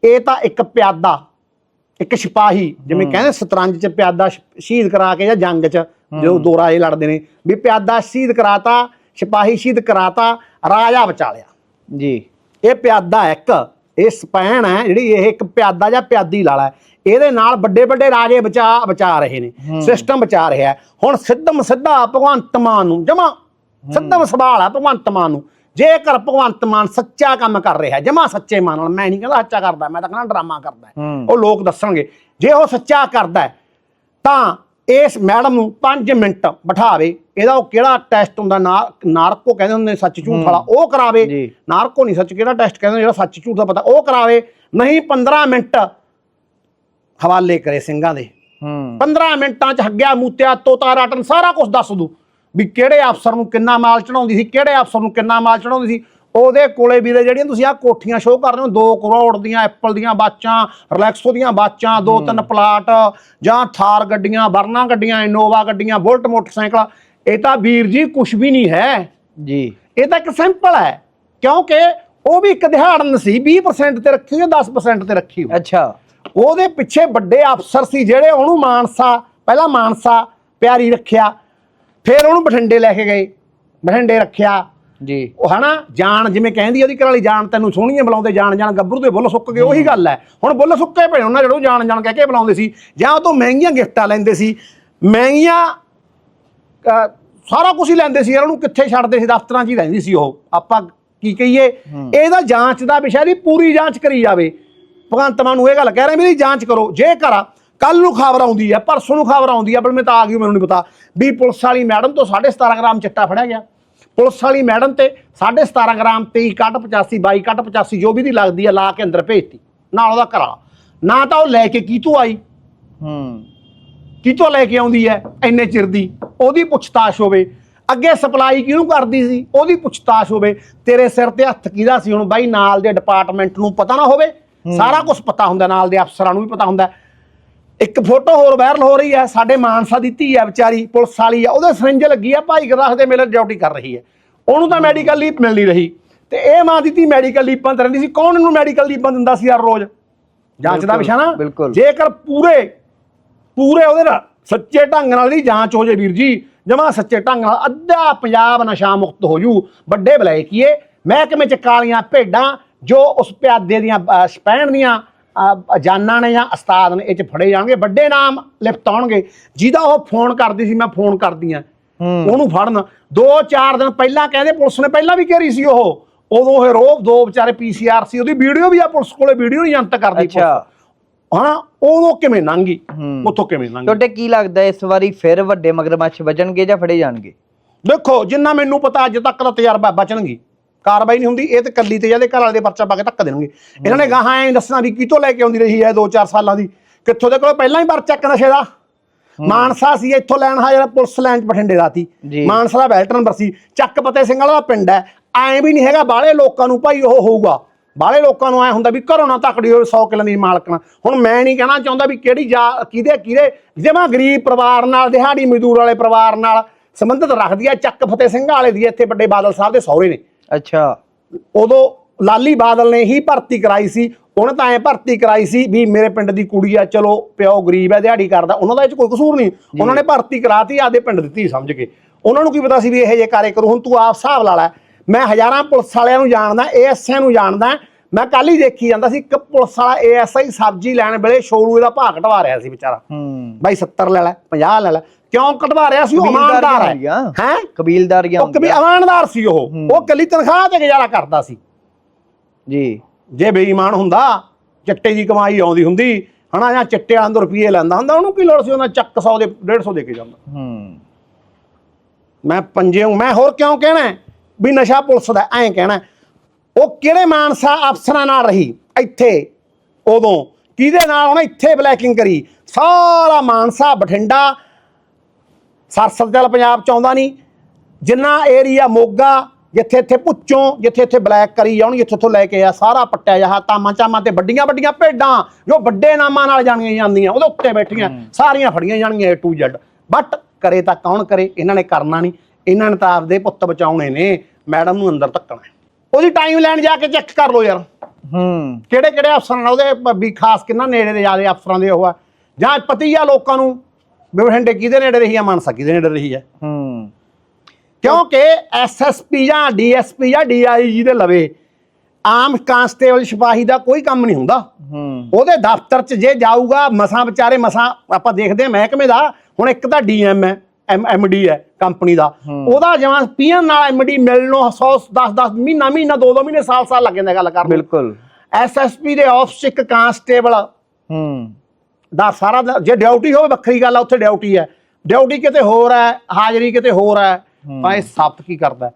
ਇਹ ਤਾਂ ਇੱਕ ਪਿਆਦਾ ਇੱਕ ਸਿਪਾਹੀ ਜਿਵੇਂ ਕਹਿੰਦੇ ਸਤਰੰਜ 'ਚ ਪਿਆਦਾ ਸ਼ਹੀਦ ਕਰਾ ਕੇ ਜਾਂ ਜੰਗ 'ਚ। ਜਦੋਂ ਦੋ ਰਾਜੇ ਲੜਦੇ ਨੇ ਵੀ ਪਿਆਦਾ ਸ਼ਹੀਦ ਕਰਾਤਾ ਸਿਪਾਹੀ ਸ਼ਹੀਦ ਕਰਾਤਾ ਰਾਜਾ ਬਚਾ ਲਿਆ ਜੀ। ਇਹ ਪਿਆਦਾ ਇੱਕ ਇਹ ਸਪੈਨ ਹੈ ਜਿਹੜੀ ਇਹ ਇੱਕ ਪਿਆਦਾ ਜਾਂ ਪਿਆਦੀ ਲਾਲਾ ਹੈ। ਇਹਦੇ ਨਾਲ ਵੱਡੇ ਵੱਡੇ ਰਾਜੇ ਬਚਾ ਬਚਾ ਰਹੇ ਨੇ ਸਿਸਟਮ ਬਚਾ ਰਿਹਾ। ਹੁਣ ਸਿੱਧਮ ਸਿੱਧਾ ਭਗਵੰਤ ਮਾਨ ਨੂੰ ਜਮਾ ਸਿੱਧਮ ਸਵਾਲ ਹੈ ਭਗਵੰਤ ਮਾਨ ਨੂੰ। ਜੇਕਰ ਭਗਵੰਤ ਮਾਨ ਸੱਚਾ ਕੰਮ ਕਰ ਰਿਹਾ ਜਮਾ ਸੱਚੇ ਮਨ ਨਾਲ ਮੈਂ ਨਹੀਂ ਕਹਿੰਦਾ ਸੱਚਾ ਕਰਦਾ ਮੈਂ ਤਾਂ ਕਹਿੰਦਾ ਡਰਾਮਾ ਕਰਦਾ ਉਹ ਲੋਕ ਦੱਸਣਗੇ ਜੇ ਉਹ ਸੱਚਾ ਕਰਦਾ ਤਾਂ ਇਸ ਮੈਡਮ ਨੂੰ 5 ਮਿੰਟ ਬਿਠਾਵੇ ਇਹਦਾ ਉਹ ਕਿਹੜਾ ਟੈਸਟ ਹੁੰਦਾ? ਨਾਰਕੋ ਕਹਿੰਦੇ ਹੁੰਦੇ ਸੱਚ ਝੂਠ ਵਾਲਾ ਉਹ ਕਰਾਵੇ। ਨਾਰਕੋ ਨਹੀਂ ਸੱਚ ਕਿਹੜਾ ਟੈਸਟ ਕਹਿੰਦੇ ਜਿਹੜਾ ਸੱਚ ਝੂਠ ਦਾ ਪਤਾ ਉਹ ਕਰਾਵੇ। ਨਹੀਂ 15 ਮਿੰਟ ਹਵਾਲੇ ਕਰੇ ਸਿੰਘਾਂ ਦੇ। ਹੂੰ। 15 ਮਿੰਟਾਂ ਚ ਹੱਗਿਆ ਮੂਤਿਆ ਤੋਤਾ ਰਾਟਨ ਸਾਰਾ ਕੁਝ ਦੱਸ ਦੂ ਵੀ ਕਿਹੜੇ ਅਫਸਰ ਨੂੰ ਕਿੰਨਾ ਮਾਲ ਚੜਾਉਂਦੀ ਸੀ ਕਿਹੜੇ ਅਫਸਰ ਨੂੰ ਕਿੰਨਾ ਮਾਲ ਚੜਾਉਂਦੀ ਸੀ। ਉਹਦੇ ਕੋਲੇ ਵੀਰੇ ਜਿਹੜੀਆਂ ਤੁਸੀਂ ਆ ਕੋਠੀਆਂ ਸ਼ੋਅ ਕਰ ਰਹੇ ਹੋ 2 ਕਰੋੜ ਦੀਆਂ ਐਪਲ ਦੀਆਂ ਬਾਚਾਂ ਰਿਲੈਕਸੋ ਦੀਆਂ ਬਾਚਾਂ ਦੋ ਤਿੰਨ ਪਲਾਟ ਜਾਂ ਥਾਰ ਗੱਡੀਆਂ ਵਰਨਾ ਗੱਡੀਆਂ ਇਨੋਵਾ ਗੱਡੀਆਂ ਬੁਲਟ ਮੋਟਰਸਾਈਕਲ ਇਹ ਤਾਂ ਵੀਰ ਜੀ ਕੁਝ ਵੀ ਨਹੀਂ ਹੈ। ਜੀ। ਇਹ ਤਾਂ ਇੱਕ ਸਿੰਪਲ ਹੈ ਕਿਉਂਕਿ ਉਹ ਵੀ ਇੱਕ ਦਿਹਾੜਨ ਸੀ 20% ਤੇ ਰੱਖੀ ਹੋਈ 10% ਤੇ ਰੱਖੀ ਹੋਈ ਅੱਛਾ। ਉਹਦੇ ਪਿੱਛੇ ਵੱਡੇ ਅਫਸਰ ਸੀ ਜਿਹੜੇ ਉਹਨੂੰ ਮਾਨਸਾ ਪਹਿਲਾਂ ਮਾਨਸਾ ਪਿਆਰੀ ਰੱਖਿਆ ਫਿਰ ਉਹਨੂੰ ਬਠਿੰਡੇ ਲੈ ਕੇ ਗਏ ਬਠਿੰਡੇ ਰੱਖਿਆ ਜੀ। ਉਹ ਹਨਾ ਜਾਨ ਜਿਵੇਂ ਕਹਿੰਦੀ ਉਹਦੀ ਘਰ ਵਾਲੀ ਜਾਨ ਤੈਨੂੰ ਸੋਹਣੀਆਂ ਬੁਲਾਉਂਦੇ ਜਾਨ ਜਾਨ ਗੱਭਰੂ ਦੇ ਬੁੱਲ ਸੁੱਕ ਗਏ ਉਹੀ ਗੱਲ ਹੈ। ਹੁਣ ਬੁੱਲ ਸੁੱਕੇ ਪਏ ਉਹਨਾਂ ਜਿਹੜੋਂ ਜਾਨ ਜਾਨ ਕਹਿ ਕੇ ਬੁਲਾਉਂਦੇ ਸੀ ਜਾਂ ਉਹ ਤੋਂ ਮਹਿੰਗੀਆਂ ਗਿਫਟਾਂ ਲੈਂਦੇ ਸੀ ਮਹਿੰਗੀਆਂ ਸਾਰਾ ਕੁਝ ਹੀ ਲੈਂਦੇ ਸੀ ਯਾਰ ਉਹਨੂੰ ਕਿੱਥੇ ਛੱਡਦੇ ਸੀ ਦਫ਼ਤਰਾਂ 'ਚ ਹੀ ਰਹਿੰਦੀ ਸੀ ਉਹ। ਆਪਾਂ ਕੀ ਕਹੀਏ ਇਹਦਾ ਜਾਂਚ ਦਾ ਵਿਸ਼ਾ ਦੀ ਪੂਰੀ ਜਾਂਚ ਕਰੀ ਜਾਵੇ। ਭਗਵੰਤ ਮਾਨ ਨੂੰ ਇਹ ਗੱਲ ਕਹਿ ਰਹੇ ਮੇਰੀ ਜਾਂਚ ਕਰੋ ਜੇਕਰ ਕੱਲ ਨੂੰ ਖਬਰ ਆਉਂਦੀ ਹੈ ਪਰਸੋਂ ਨੂੰ ਖਬਰ ਆਉਂਦੀ ਹੈ ਬਲ ਮੈਂ ਤਾਂ ਆ ਗਈ ਮੈਨੂੰ ਨਹੀਂ ਪਤਾ। ਵੀ ਪੁਲਿਸ ਵਾਲੀ ਮੈਡਮ ਤੋਂ 17.5 ਗ੍ਰਾਮ ਚਿੱਟਾ ਫੜਿਆ ਗਿਆ। ਪੁਲਿਸ ਵਾਲੀ ਮੈਡਮ ਤੇ 17.5 ਗ੍ਰਾਮ 23 ਕੱਟ 85 22 ਕੱਟ 85 ਜੋ ਵੀ ਦੀ ਲੱਗਦੀ ਹੈ ਲਾ ਕੇ ਅੰਦਰ ਭੇਜਤੀ। ਨਾਲ ਉਹਦਾ ਘਰਾ ਨਾ ਤਾਂ ਉਹ ਲੈ ਕੇ ਕੀਤੋਂ ਆਈ? ਹੂੰ। ਕਿਤੋਂ ਲੈ ਕੇ ਆਉਂਦੀ ਹੈ ਇੰਨੇ ਚਿਰ ਦੀ। ਉਹਦੀ ਪੁੱਛਤਾਛ ਹੋਵੇ। ਅੱਗੇ ਸਪਲਾਈ ਕਿਹਨੂੰ ਕਰਦੀ ਸੀ? ਉਹਦੀ ਪੁੱਛਤਾਛ ਹੋਵੇ। ਤੇਰੇ ਸਿਰ ਤੇ ਹੱਥ ਕਿਹਦਾ ਸੀ? ਹੁਣ ਬਾਈ ਨਾਲ ਦੇ ਡਿਪਾਰਟਮੈਂਟ ਨੂੰ ਪਤਾ ਨਾ ਹੋਵੇ। ਸਾਰਾ ਕੁਝ ਪਤਾ ਹੁੰਦਾ। ਨਾਲ ਦੇ ਅਫਸਰਾਂ ਨੂੰ ਵੀ ਪਤਾ ਹੁੰਦਾ। ਇੱਕ ਫੋਟੋ ਹੋਰ ਵਾਇਰਲ ਹੋ ਰਹੀ ਹੈ ਸਾਡੇ ਮਾਨਸਾ ਦੀ ਧੀ ਹੈ ਵਿਚਾਰੀ ਪੁਲਿਸ ਵਾਲੀ ਆ ਉਹਦੇ ਸਰਿੰਜ ਲੱਗੀ ਆ ਭਾਈ ਗੁਰਦਾਸ ਦੇ ਮੇਲੇ ਡਿਊਟੀ ਕਰ ਰਹੀ ਹੈ। ਉਹਨੂੰ ਤਾਂ ਮੈਡੀਕਲ ਲੀਪ ਮਿਲ ਨਹੀਂ ਰਹੀ। ਤੇ ਇਹ ਮਾਂ ਦੀ ਧੀ ਮੈਡੀਕਲ ਲੀਪਾਂ ਤੇ ਰਹਿੰਦੀ ਸੀ ਕੌਣ ਇਹਨੂੰ ਮੈਡੀਕਲ ਲੀਪਾਂ ਦਿੰਦਾ ਸੀ ਹਰ ਰੋਜ਼? ਜਾਂਚ ਦਾ ਵਿਸ਼ਾ ਨਾ? ਬਿਲਕੁਲ। ਜੇਕਰ ਪੂਰੇ ਪੂਰੇ ਉਹਦੇ ਨਾਲ ਸੱਚੇ ਢੰਗ ਨਾਲ ਦੀ ਜਾਂਚ ਹੋ ਜੇ ਵੀਰ ਜੀ ਜਮਾ ਸੱਚੇ ਢੰਗ ਨਾਲ ਅੱਧਾ ਪੰਜਾਬ ਨਸ਼ਾ ਮੁਕਤ ਹੋ ਜੂ ਵੱਡੇ ਬਲੈਕੀਏ ਮਹਿਕਮੇ ਚ ਕਾਲੀਆਂ ਭੇਡਾਂ ਜੋ ਉਸ ਪਿਆਦੇ ਦੀਆਂ ਸਪੈਣ ਦੀਆਂ ਜਾਨਾਂ ਨੇ ਜਾਂ ਉਸਤਾਦ ਨੇ ਇਹ ਚ ਫੜੇ ਜਾਣਗੇ ਵੱਡੇ ਨਾਮ ਲਿਫਟ ਆਉਣਗੇ। ਜਿਹਦਾ ਉਹ ਫੋਨ ਕਰਦੀ ਸੀ ਮੈਂ ਫੋਨ ਕਰਦੀ ਆ। ਹੂੰ। ਉਹਨੂੰ ਫੜਨ। ਦੋ ਚਾਰ ਦਿਨ ਪਹਿਲਾਂ ਕਹਿੰਦੇ ਪੁਲਿਸ ਨੇ ਪਹਿਲਾਂ ਵੀ ਘੇਰੀ ਸੀ ਉਹ। ਉਦੋਂ ਇਹ ਰੋਬ ਦੋ ਵਿਚਾਰੇ ਪੀਸੀਆਰ ਸੀ ਉਹਦੀ ਵੀਡੀਓ ਵੀ ਆ ਪੁਲਿਸ ਕੋਲੇ ਵੀਡੀਓ ਨਹੀਂ ਜਨਤਕ ਕਰਦੀ। ਅੱਛਾ। ਹਨਾ? ਉਦੋਂ ਕਿਵੇਂ ਹੂੰ। ਉੱਥੋਂ ਕਿਵੇਂ ਲੰਘੀ? ਤੁਹਾਡੇ ਕੀ ਲੱਗਦਾ ਇਸ ਵਾਰੀ ਫਿਰ ਵੱਡੇ ਮਗਰਮੱਛ ਵਜਣਗੇ ਜਾਂ ਫੜੇ ਜਾਣਗੇ? ਦੇਖੋ ਜਿੰਨਾ ਮੈਨੂੰ ਪਤਾ ਅੱਜ ਤੱਕ ਦਾ ਤਜਰਬਾ ਬਚਣਗੀ। ਕਾਰਵਾਈ ਨਹੀਂ ਹੁੰਦੀ ਇਹ ਤੇ ਕੱਲੀ ਤੇ ਜਾਂਦੇ ਘਰ ਵਾਲੇ ਦੇ ਪਰਚਾ ਪਾ ਕੇ ਧੱਕ ਦੇਣਗੇ। ਇਹਨਾਂ ਨੇ ਗਾਹਾਂ ਐਂ ਦੱਸਣਾ ਵੀ ਕਿਤੋਂ ਲੈ ਕੇ ਆਉਂਦੀ ਰਹੀ ਹੈ 2-4 ਸਾਲਾਂ ਦੀ? ਕਿੱਥੋਂ ਦੇ ਕੋਲ ਪਹਿਲਾਂ ਹੀ ਪਰਚਾ ਇੱਕ ਨਸ਼ੇ ਦਾ? ਮਾਨਸਾ ਸੀ ਇੱਥੋਂ ਲੈਣ ਹਾਜ਼ਰ ਪੁਲਿਸ ਲਾਈਨ ਚ ਬਠਿੰਡੇ ਰਾਤੀ ਜੀ। ਮਾਨਸਾ ਦਾ ਬੈਲਟ ਨੰਬਰ ਸੀ। ਚੱਕ ਪਤੇ ਸਿੰਘ ਵਾਲਾ ਦਾ ਪਿੰਡ ਹੈ। ਐਂ ਵੀ ਨਹੀਂ ਹੈਗਾ ਬਾਹਲੇ ਲੋਕਾਂ ਨੂੰ ਭਾਈ ਉਹ ਹੋਊਗਾ। ਬਾਹਲੇ ਲੋਕਾਂ ਨੂੰ ਐ ਹੁੰਦਾ ਵੀ ਘਰੋਂ ਨਾ ਤਕੜੀ ਹੋਵੇ 100 ਕਿੱਲਾਂ ਦੀ ਮਾਲਕਣਾ ਹੁਣ ਮੈਂ ਨਹੀਂ ਕਹਿਣਾ ਚਾਹੁੰਦਾ ਵੀ ਕਿਹੜੀ ਜਾ ਕਿਹਦੇ ਕਿਹਦੇ ਜਿਵੇਂ ਗਰੀਬ ਪਰਿਵਾਰ ਨਾਲ ਦਿਹਾੜੀ ਮਜ਼ਦੂਰ ਵਾਲੇ ਪਰਿਵਾਰ ਨਾਲ ਸੰਬੰਧਿਤ ਰੱਖਦੀ ਹੈ ਚੱਕ ਫਤਿਹ ਸਿੰਘ ਵਾਲੇ ਦੀ ਇੱਥੇ ਵੱਡੇ ਬਾਦਲ ਸਾਹਿਬ ਦੇ ਸਹੁਰੇ ਨੇ। ਅੱਛਾ। ਉਦੋਂ ਲਾਲੀ ਬਾਦਲ ਨੇ ਹੀ ਭਰਤੀ ਕਰਾਈ ਸੀ। ਉਹਨੇ ਤਾਂ ਐ ਭਰਤੀ ਕਰਾਈ ਸੀ ਵੀ ਮੇਰੇ ਪਿੰਡ ਦੀ ਕੁੜੀ ਆ ਚਲੋ ਪਿਓ ਗਰੀਬ ਹੈ ਦਿਹਾੜੀ ਕਰਦਾ। ਉਹਨਾਂ ਦਾ ਇਹ ਚ ਕੋਈ ਕਸੂਰ ਨਹੀਂ। ਉਹਨਾਂ ਨੇ ਭਰਤੀ ਕਰਾਤੀ ਆਦੇ ਪਿੰਡ ਦਿੱਤੀ ਸਮਝ ਕੇ। ਉਹਨਾਂ ਨੂੰ ਕੀ ਪਤਾ ਸੀ ਵੀ ਇਹੋ ਜਿਹੇ ਕਾਰੇ ਕਰੂ। ਹੁਣ ਤੂੰ ਆਪ ਹਿਸਾਬ ਲਾ ਲੈ। ਮੈਂ ਹਜ਼ਾਰਾਂ ਪੁਲਿਸ ਵਾਲਿਆਂ ਨੂੰ ਜਾਣਦਾ ਏਐਸਆਈ ਨੂੰ ਜਾਣਦਾ। ਮੈਂ ਕੱਲ ਹੀ ਦੇਖੀ ਜਾਂਦਾ ਸੀ ਇੱਕ ਪੁਲਿਸ ਵਾਲਾ ਏਐਸਆਈ ਸਬਜ਼ੀ ਲੈਣ ਵੇਲੇ ਸ਼ੋਲੂ ਇਹਦਾ ਭਾਅ ਘਟਵਾ ਰਿਹਾ ਸੀ ਵਿਚਾਰਾ। ਹੂੰ। ਬਾਈ 70 ਲੈ ਲੈ 50 ਲੈ ਲੈ। ਕਿਉਂ ਘਟਵਾ ਰਿਹਾ ਸੀ ਉਹ ਇਮਾਨਦਾਰ ਹੈ। ਹੈ? ਕਬੀਲਦਾਰੀਆਂ ਉਹ ਹੁੰਦੀਆਂ। ਇਮਾਨਦਾਰ ਸੀ ਉਹ। ਉਹ ਕੱਲੀ ਤਨਖਾਹ ਤੇ ਗੁਜ਼ਾਰਾ ਕਰਦਾ ਸੀ। ਜੀ। ਜੇ ਬੇਈਮਾਨ ਹੁੰਦਾ ਚਿੱਟੇ ਦੀ ਕਮਾਈ ਆਉਂਦੀ ਹੁੰਦੀ ਹਨਾ ਜਾਂ ਚਿੱਟੇ ਤੋਂ ਰੁਪਏ ਲੈਂਦਾ ਹੁੰਦਾ ਉਹਨੂੰ ਕੀ ਲੋੜ ਸੀ? ਉਹਨਾਂ ਚੱਕ 100 ਦੇ 150 ਦੇ ਕੇ ਜਾਂਦਾ। ਹੂੰ। ਮੈਂ ਪੰਜੇ ਮੈਂ ਹੋਰ ਕਿਉਂ ਕਹਿਣਾ? ਵੀ ਨਸ਼ਾ ਪੁਲਿਸ ਦਾ ਐਂ ਕਹਿਣਾ। ਉਹ ਕਿਹੜੇ ਮਾਨਸਾ ਅਫਸਰਾਂ ਨਾਲ ਰਹੀ? ਇੱਥੇ ਉਦੋਂ। ਕਿਹਦੇ ਨਾਲ ਉਹਨੇ ਇੱਥੇ ਬਲੈਕਿੰਗ ਕਰੀ? ਸਾਰਾ ਮਾਨਸਾ ਬਠਿੰਡਾ ਸਰਸਤ ਚੱਲ ਪੰਜਾਬ ਚ ਆਉਂਦਾ ਨਹੀਂ। ਜਿੰਨਾ ਏਰੀਆ ਮੋਗਾ ਜਿੱਥੇ ਇੱਥੇ ਪੁੱਚੋਂ ਜਿੱਥੇ ਇੱਥੇ ਬਲੈਕ ਕਰੀ ਜਿੱਥੇ ਇੱਥੋਂ ਲੈ ਕੇ ਆ ਸਾਰਾ ਪੱਟਿਆ ਜਾ ਤਾਮਾਂ ਚਾਮਾਂ ਤੇ ਵੱਡੀਆਂ ਵੱਡੀਆਂ ਭੇਡਾਂ ਜੋ ਵੱਡੇ ਨਾਮਾਂ ਨਾਲ ਜਾਣੀਆਂ ਜਾਂਦੀਆਂ ਉਹਦੇ ਉੱਤੇ ਬੈਠੀਆਂ ਸਾਰੀਆਂ ਫੜੀਆਂ ਜਾਣਗੀਆਂ A to Z ਬਟ ਕਰੇ ਤਾਂ ਕੌਣ ਕਰੇ ਇਹਨਾਂ ਨੇ ਕਰਨਾ ਨਹੀਂ। ਇਹਨਾਂ ਨੇ ਤਾਂ ਆਪਦੇ ਪੁੱਤ ਬਚਾਉਣੇ ਨੇ ਮੈਡਮ ਨੂੰ ਅੰਦਰ ਧੱਕਣਾ। ਉਹਦੀ ਟਾਈਮ ਲੈਣ ਜਾ ਕੇ ਚੈੱਕ ਕਰ ਲਓ ਯਾਰ। ਹੂੰ। ਕਿਹੜੇ ਕਿਹੜੇ ਅਫਸਰਾਂ ਨਾਲ ਉਹਦੇ ਵੀ ਖਾਸ ਕਿੰਨਾ ਨੇੜੇ ਦੇ ਜਿਆਦੇ ਅਫਸਰਾਂ ਦੇ ਉਹ ਆ। ਜਾਂ ਪਤੀ ਆ ਲੋਕਾਂ ਨੂੰ ਬਠਿੰਡੇ ਕਿਹਦੇ ਨੇੜੇ ਰਹੀ ਆ? ਮਾਨਸਾ ਕਿਹਦੇ ਨੇੜੇ ਰਹੀ ਹੈ ਹੂੰ। ਕਿਉਂਕਿ ਐਸਐਸਪੀ ਜਾਂ ਡੀਐਸਪੀ ਜਾਂ ਡੀਆਈਜੀ ਦੇ ਲਵੇ ਆਮ ਕਾਂਸਟੇਬਲ ਸਿਪਾਹੀ ਦਾ ਕੋਈ ਕੰਮ ਨਹੀਂ ਹੁੰਦਾ। ਹੂੰ। ਉਹਦੇ ਦਫ਼ਤਰ 'ਚ ਜੇ ਜਾਊਗਾ ਮਸਾਂ ਵਿਚਾਰੇ ਮਸਾਂ ਆਪਾਂ ਦੇਖਦੇ ਹਾਂ ਮਹਿਕਮੇ ਦਾ ਹੁਣ ਇੱਕ ਤਾਂ ਡੀਐਮ ਹੈ ਐਮਡੀ ਹੈ ਕੰਪਨੀ ਦਾ। ਉਹਦਾ ਜਿਵੇਂ ਪੀਐਨ ਨਾਲ ਐਮਡੀ ਮਿਲਣੋਂ 100 10 10 ਮਹੀਨਾ ਮਹੀਨਾ ਦੋ ਦੋ ਮਹੀਨੇ ਸਾਲ ਸਾਲ ਲੱਗ ਜਾਂਦਾ ਗੱਲ ਕਰਨ ਬਿਲਕੁਲ। ਐਸਐਸਪੀ ਦੇ ਆਫਿਸ ਇੱਕ ਕਾਂਸਟੇਬਲ ਹੂੰ। ਦਾ ਸਾਰਾ ਦਿਨ- ਜੇ ਡਿਊਟੀ ਹੋਵੇ ਵੱਖਰੀ ਗੱਲ ਆ ਉੱਥੇ ਡਿਊਟੀ ਹੈ। ਡਿਊਟੀ ਕਿਤੇ ਹੋਰ ਹੈ ਹਾਜ਼ਰੀ ਕਿਤੇ ਹੋਰ ਹੈ ਤਾਂ ਇਹ ਸਾਬਤ ਕੀ ਕਰਦਾ ਹੈ?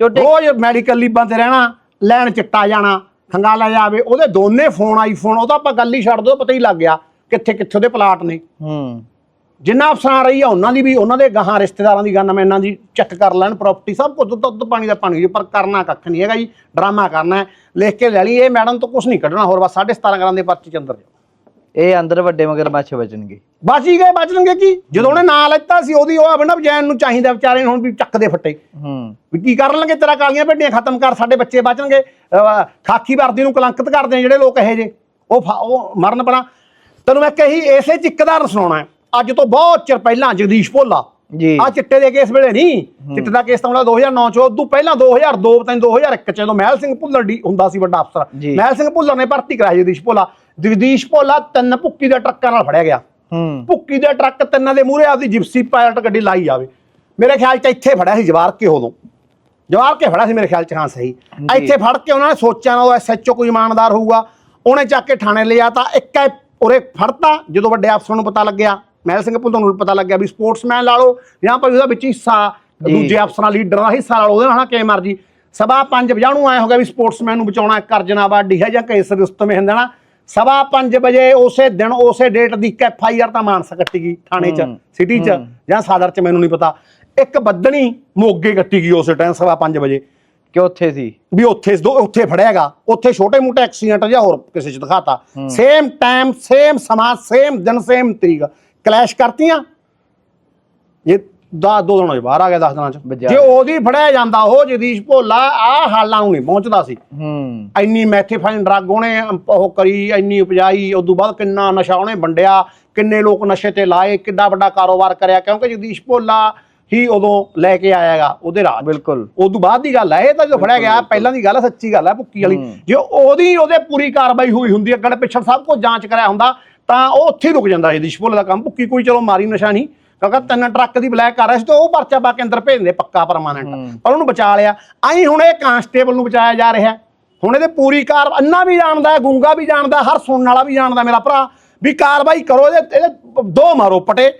ਝੋਟੇ ਰੋਜ਼ ਮੈਡੀਕਲ ਲੀਬਾਂ ਤੇ ਰਹਿਣਾ ਲੈਣ ਚਿੱਟਾ ਜਾਣਾ ਖੰਗਾਲਾ ਜਾਵੇ ਉਹਦੇ ਦੋਨੇ ਫੋਨ ਆਈਫੋਨ ਉਹਦਾ ਆਪਾਂ ਗੱਲ ਹੀ ਛੱਡ ਦੋ ਪਤਾ ਹੀ ਲੱਗ ਗਿਆ ਕਿੱਥੇ ਕਿੱਥੇ ਉਹਦੇ ਪਲਾਟ ਨੇ। ਹੂੰ। ਜਿੰਨਾ ਅਫਸਰਾਂ ਰਹੀ ਆ ਉਹਨਾਂ ਦੀ ਵੀ ਉਹਨਾਂ ਦੇ ਗਾਹਾਂ ਰਿਸ਼ਤੇਦਾਰਾਂ ਦੀ ਗਾਨਾਂ ਮੈਂ ਇਹਨਾਂ ਦੀ ਚੈੱਕ ਕਰ ਲੈਣ ਪ੍ਰਾਪਰਟੀ ਸਭ ਕੁਝ ਦੁੱਧ ਪਾਣੀ ਦਾ ਪਾਣੀ ਜੀ, ਪਰ ਕਰਨਾ ਕੱਖ ਨਹੀਂ ਹੈਗਾ ਜੀ ਡਰਾਮਾ ਕਰਨਾ ਹੈ। ਲਿਖ ਕੇ ਲੈ ਲਈ ਇਹ ਮੈਡਮ ਤੋਂ ਕੁਝ ਨਹੀਂ ਕੱਢਣਾ ਹੋਰ ਬਸ 17.5 ਗ੍ਰਾਮ ਦੇ ਪਰਚੇ ਚ ਅੰਦਰ ਜਾਓ। ਇਹ ਅੰਦਰ ਵੱਡੇ ਮਗਰਮੱਛ ਬਚਣਗੇ ਬਚ ਹੀ ਗਏ ਬਚਣਗੇ ਕੀ? ਜਦੋਂ ਉਹਨੇ ਨਾਂ ਲੈਤਾ ਸੀ ਉਹਦੀ ਉਹ ਨਾ ਜੈਨ ਨੂੰ ਚਾਹੀਦਾ ਵਿਚਾਰੇ ਨੂੰ ਹੁਣ ਵੀ ਚੱਕਦੇ ਫੱਟੇ। ਹੂੰ। ਵੀ ਕੀ ਕਰਨਗੇ ਤੇਰਾ ਕਾਲੀਆਂ ਭੇਡੀਆਂ ਖਤਮ ਕਰ ਸਾਡੇ ਬੱਚੇ ਬਚਣਗੇ। ਖਾਕੀ ਵਰਦੀ ਨੂੰ ਕਲੰਕਿਤ ਕਰਦੇ ਜਿਹੜੇ ਲੋਕ ਇਹੋ ਜੇ ਉਹ ਮਰਨ ਪਣਾ। ਤੈਨੂੰ ਮੈਂ ਕਹੀ ਇਸੇ ਚ ਇੱਕ ਉਦਾਹਰਨ ਸੁਣਾਉਣਾ। ਅੱਜ ਤੋਂ ਬਹੁਤ ਚਿਰ ਪਹਿਲਾਂ ਜਗਦੀਸ਼ ਭੋਲਾ। ਜੀ। ਆ ਚਿੱਟੇ ਦੇ ਕੇਸ ਵੇਲੇ ਨਹੀਂ। ਚਿੱਟੇ ਦਾ ਕੇਸ ਤਾਂ ਹੁੰਦਾ 2009 ਚ ਉਦੋਂ ਪਹਿਲਾਂ 2002 ਤਾਂ 2001 ਚ ਜਦੋਂ ਮਹਿਲ ਸਿੰਘ ਭੁੱਲਰ ਡੀ ਹੁੰਦਾ ਸੀ ਵੱਡਾ ਅਫਸਰ। ਮਹਿਲ ਸਿੰਘ ਭੁੱਲਰ ਨੇ ਭਰਤੀ ਕਰਾਇਆ ਜਗਦੀਸ਼ ਭੋਲਾ। ਜਗਦੀਸ਼ ਭੋਲਾ ਤਿੰਨ ਭੁੱਕੀ ਦੇ ਟਰੱਕਾਂ ਨਾਲ ਫੜਿਆ ਗਿਆ। ਹੂੰ। ਭੁੱਕੀ ਦੇ ਟਰੱਕ ਤਿੰਨਾਂ ਦੇ ਮੂਹਰੇ ਆਪਦੀ ਜਿਪਸੀ ਪਾਇਲਟ ਗੱਡੀ ਲਾਈ ਜਾਵੇ। ਮੇਰੇ ਖਿਆਲ ਚ ਇੱਥੇ ਫੜਿਆ ਸੀ ਜਵਾਰ ਕੇ ਉਦੋਂ ਜਵਾਰ ਕੇ ਫੜਿਆ ਸੀ ਮੇਰੇ ਖਿਆਲ ਚ ਹਾਂ ਸਹੀ। ਇੱਥੇ ਫੜ ਕੇ ਉਹਨਾਂ ਨੇ ਸੋਚਿਆ ਨਾ ਉਹ ਐਸਐਚਓ ਕੋਈ ਇਮਾਨਦਾਰ ਹੋਊਗਾ। ਉਹਨੇ ਚੱਕ ਕੇ ਥਾਣੇ ਲਿਆ ਤਾਂ ਇੱਕ ਐ ਉਰੇ ਫੜਤਾ ਜਦੋਂ ਵੱਡੇ ਅਫਸਰਾਂ ਨੂੰ ਪਤਾ ਲੱਗਿਆ। ਮਹਿਲ ਸਿੰਘ ਭੁੱਲਰ ਨੂੰ ਪਤਾ ਲੱਗਿਆ ਵੀ ਸਪੋਰਟਸਮੈਨ ਲਾ ਲਓ ਜਾਂ ਭਾਈ ਉਹਦਾ ਵਿੱਚ ਹਿੱਸਾ। ਦੂਜੇ ਅਫਸਰਾਂ ਲੀਡਰਾਂ ਦਾ ਹਿੱਸਾ ਲਾ ਲਓ ਉਹਦੇ ਨਾਲ ਕਿਵੇਂ ਮਰਜ਼ੀ। ਸਵਾ ਪੰਜ ਵਜੇ ਨੂੰ ਆਇਆ ਹੋ ਗਿਆ ਵੀ ਸਪੋਰਟਸਮੈਨ ਨੂੰ ਬਚਾਉਣਾ ਕਰਜਨਾ ਬਾਡੀ ਹੈ ਜਾਂ ਕੇਸ ਰੁਸਤਮ ਹਿੰਦਣਾ ਸਵਾ ਪੰਜ ਵਜੇ ਉਸੇ ਦਿਨ ਉਸੇ ਡੇਟ ਦੀ ਐਫ ਆਈ ਆਰ ਤਾਂ ਮਾਨਸਾ ਕੱਟੀ ਗਈ ਥਾਣੇ 'ਚ ਸਿਟੀ 'ਚ। ਜਾਂ ਸਾਦਰ 'ਚ ਮੈਨੂੰ ਨਹੀਂ ਪਤਾ। ਇੱਕ ਬੱਦਣੀ ਮੋਗੇ ਕੱਟੀ ਗਈ ਉਸੇ ਟਾਈਮ ਸਵਾ ਪੰਜ ਵਜੇ। ਕਿ ਉੱਥੇ ਸੀ? ਵੀ ਉੱਥੇ ਦੋ ਉੱਥੇ ਫੜਿਆਗਾ ਉੱਥੇ ਛੋਟੇ ਮੋਟੇ ਐਕਸੀਡੈਂਟ ਜਾਂ ਹੋਰ ਕਿਸੇ 'ਚ ਦਿਖਾਤਾ। ਸੇਮ ਟਾਈਮ ਸੇਮ ਸਮਾਂ ਸੇਮ ਦਿਨ ਸੇਮ ਤਰੀਕ। ਕਲੈਸ਼ ਕਰਤੀਆਂ। ਇਹ ਦਾ ਦੋ ਦਿਨਾਂ 'ਚ ਬਾਹਰ ਆ ਗਿਆ 10 ਦਿਨਾਂ 'ਚ। ਜੇ ਉਹਦੀ ਫੜਿਆ ਜਾਂਦਾ ਉਹ ਜਗਦੀਸ਼ ਭੋਲਾ ਆ ਹਾਲਾਂ ਨੂੰ ਨਹੀਂ ਪਹੁੰਚਦਾ ਸੀ। ਹੂੰ। ਇੰਨੀ ਮੈਥੀਫਾਈਨ ਡਰੱਗ ਉਹਨੇ ਉਹ ਕਰੀ ਇੰਨੀ ਉਪਜਾਈ ਉਦੋਂ ਬਾਅਦ ਕਿੰਨਾ ਨਸ਼ਾ ਉਹਨੇ ਵੰਡਿਆ ਕਿੰਨੇ ਲੋਕ ਨਸ਼ੇ ਤੇ ਲਾਏ ਕਿੱਡਾ ਵੱਡਾ ਕਾਰੋਬਾਰ ਕਰਿਆ ਕਿਉਂਕਿ ਜਗਦੀਸ਼ ਭੋਲਾ ਹੀ ਉਦੋਂ ਲੈ ਕੇ ਆਇਆਗਾ ਉਹਦੇ ਰਾਜ ਬਿਲਕੁਲ। ਉਦੋਂ ਬਾਅਦ ਦੀ ਗੱਲ ਹੈ ਇਹ ਤਾਂ ਜੋ ਫੜਿਆ ਗਿਆ ਪਹਿਲਾਂ ਦੀ ਗੱਲ ਹੈ ਸੱਚੀ ਗੱਲ ਹੈ ਭੁੱਕੀ ਵਾਲੀ। ਜੇ ਉਹਦੀ ਉਹਦੇ ਪੂਰੀ ਕਾਰਵਾਈ ਹੋਈ ਹੁੰਦੀ ਅੱਗੜ ਪਿੱਛੜ ਸਭ ਕੁਝ ਜਾਂਚ ਕਰਿਆ ਹੁੰਦਾ ਤਾਂ ਉਹ ਉੱਥੇ ਰੁਕ ਜਾਂਦਾ ਇਹ ਦਿਸ਼ਪੁਰ ਦਾ ਕੰਮ ਭੁੱਕੀ ਕੋਈ ਚਲੋ ਮਾਰੀ ਨਸ਼ਾ ਨਹੀਂ। ਕਿਉਂਕਿ ਤਿੰਨ ਟਰੱਕ ਦੀ ਬਲੈਕ ਕਰ ਰਿਹਾ ਸੀ ਤੇ ਉਹ ਪਰਚਾ ਪਾ ਕੇ ਅੰਦਰ ਭੇਜ ਦਿੰਦੇ ਪੱਕਾ ਪਰਮਾਨੈਂਟ ਪਰ ਉਹਨੂੰ ਬਚਾ ਲਿਆ। ਆਈ ਹੁਣ ਇਹ ਕਾਂਸਟੇਬਲ ਨੂੰ ਬਚਾਇਆ ਜਾ ਰਿਹਾ। ਹੁਣ ਇਹਦੇ ਪੂਰੀ ਕਾਰ ਅੰਨਾ ਵੀ ਜਾਣਦਾ ਗੂੰਗਾ ਵੀ ਜਾਣਦਾ ਹਰ ਸੁਣਨ ਵਾਲਾ ਵੀ ਜਾਣਦਾ ਮੇਰਾ ਭਰਾ ਵੀ ਕਾਰਵਾਈ ਕਰੋ ਇਹਦੇ ਦੋ ਮਾਰੋ ਪਟੇ।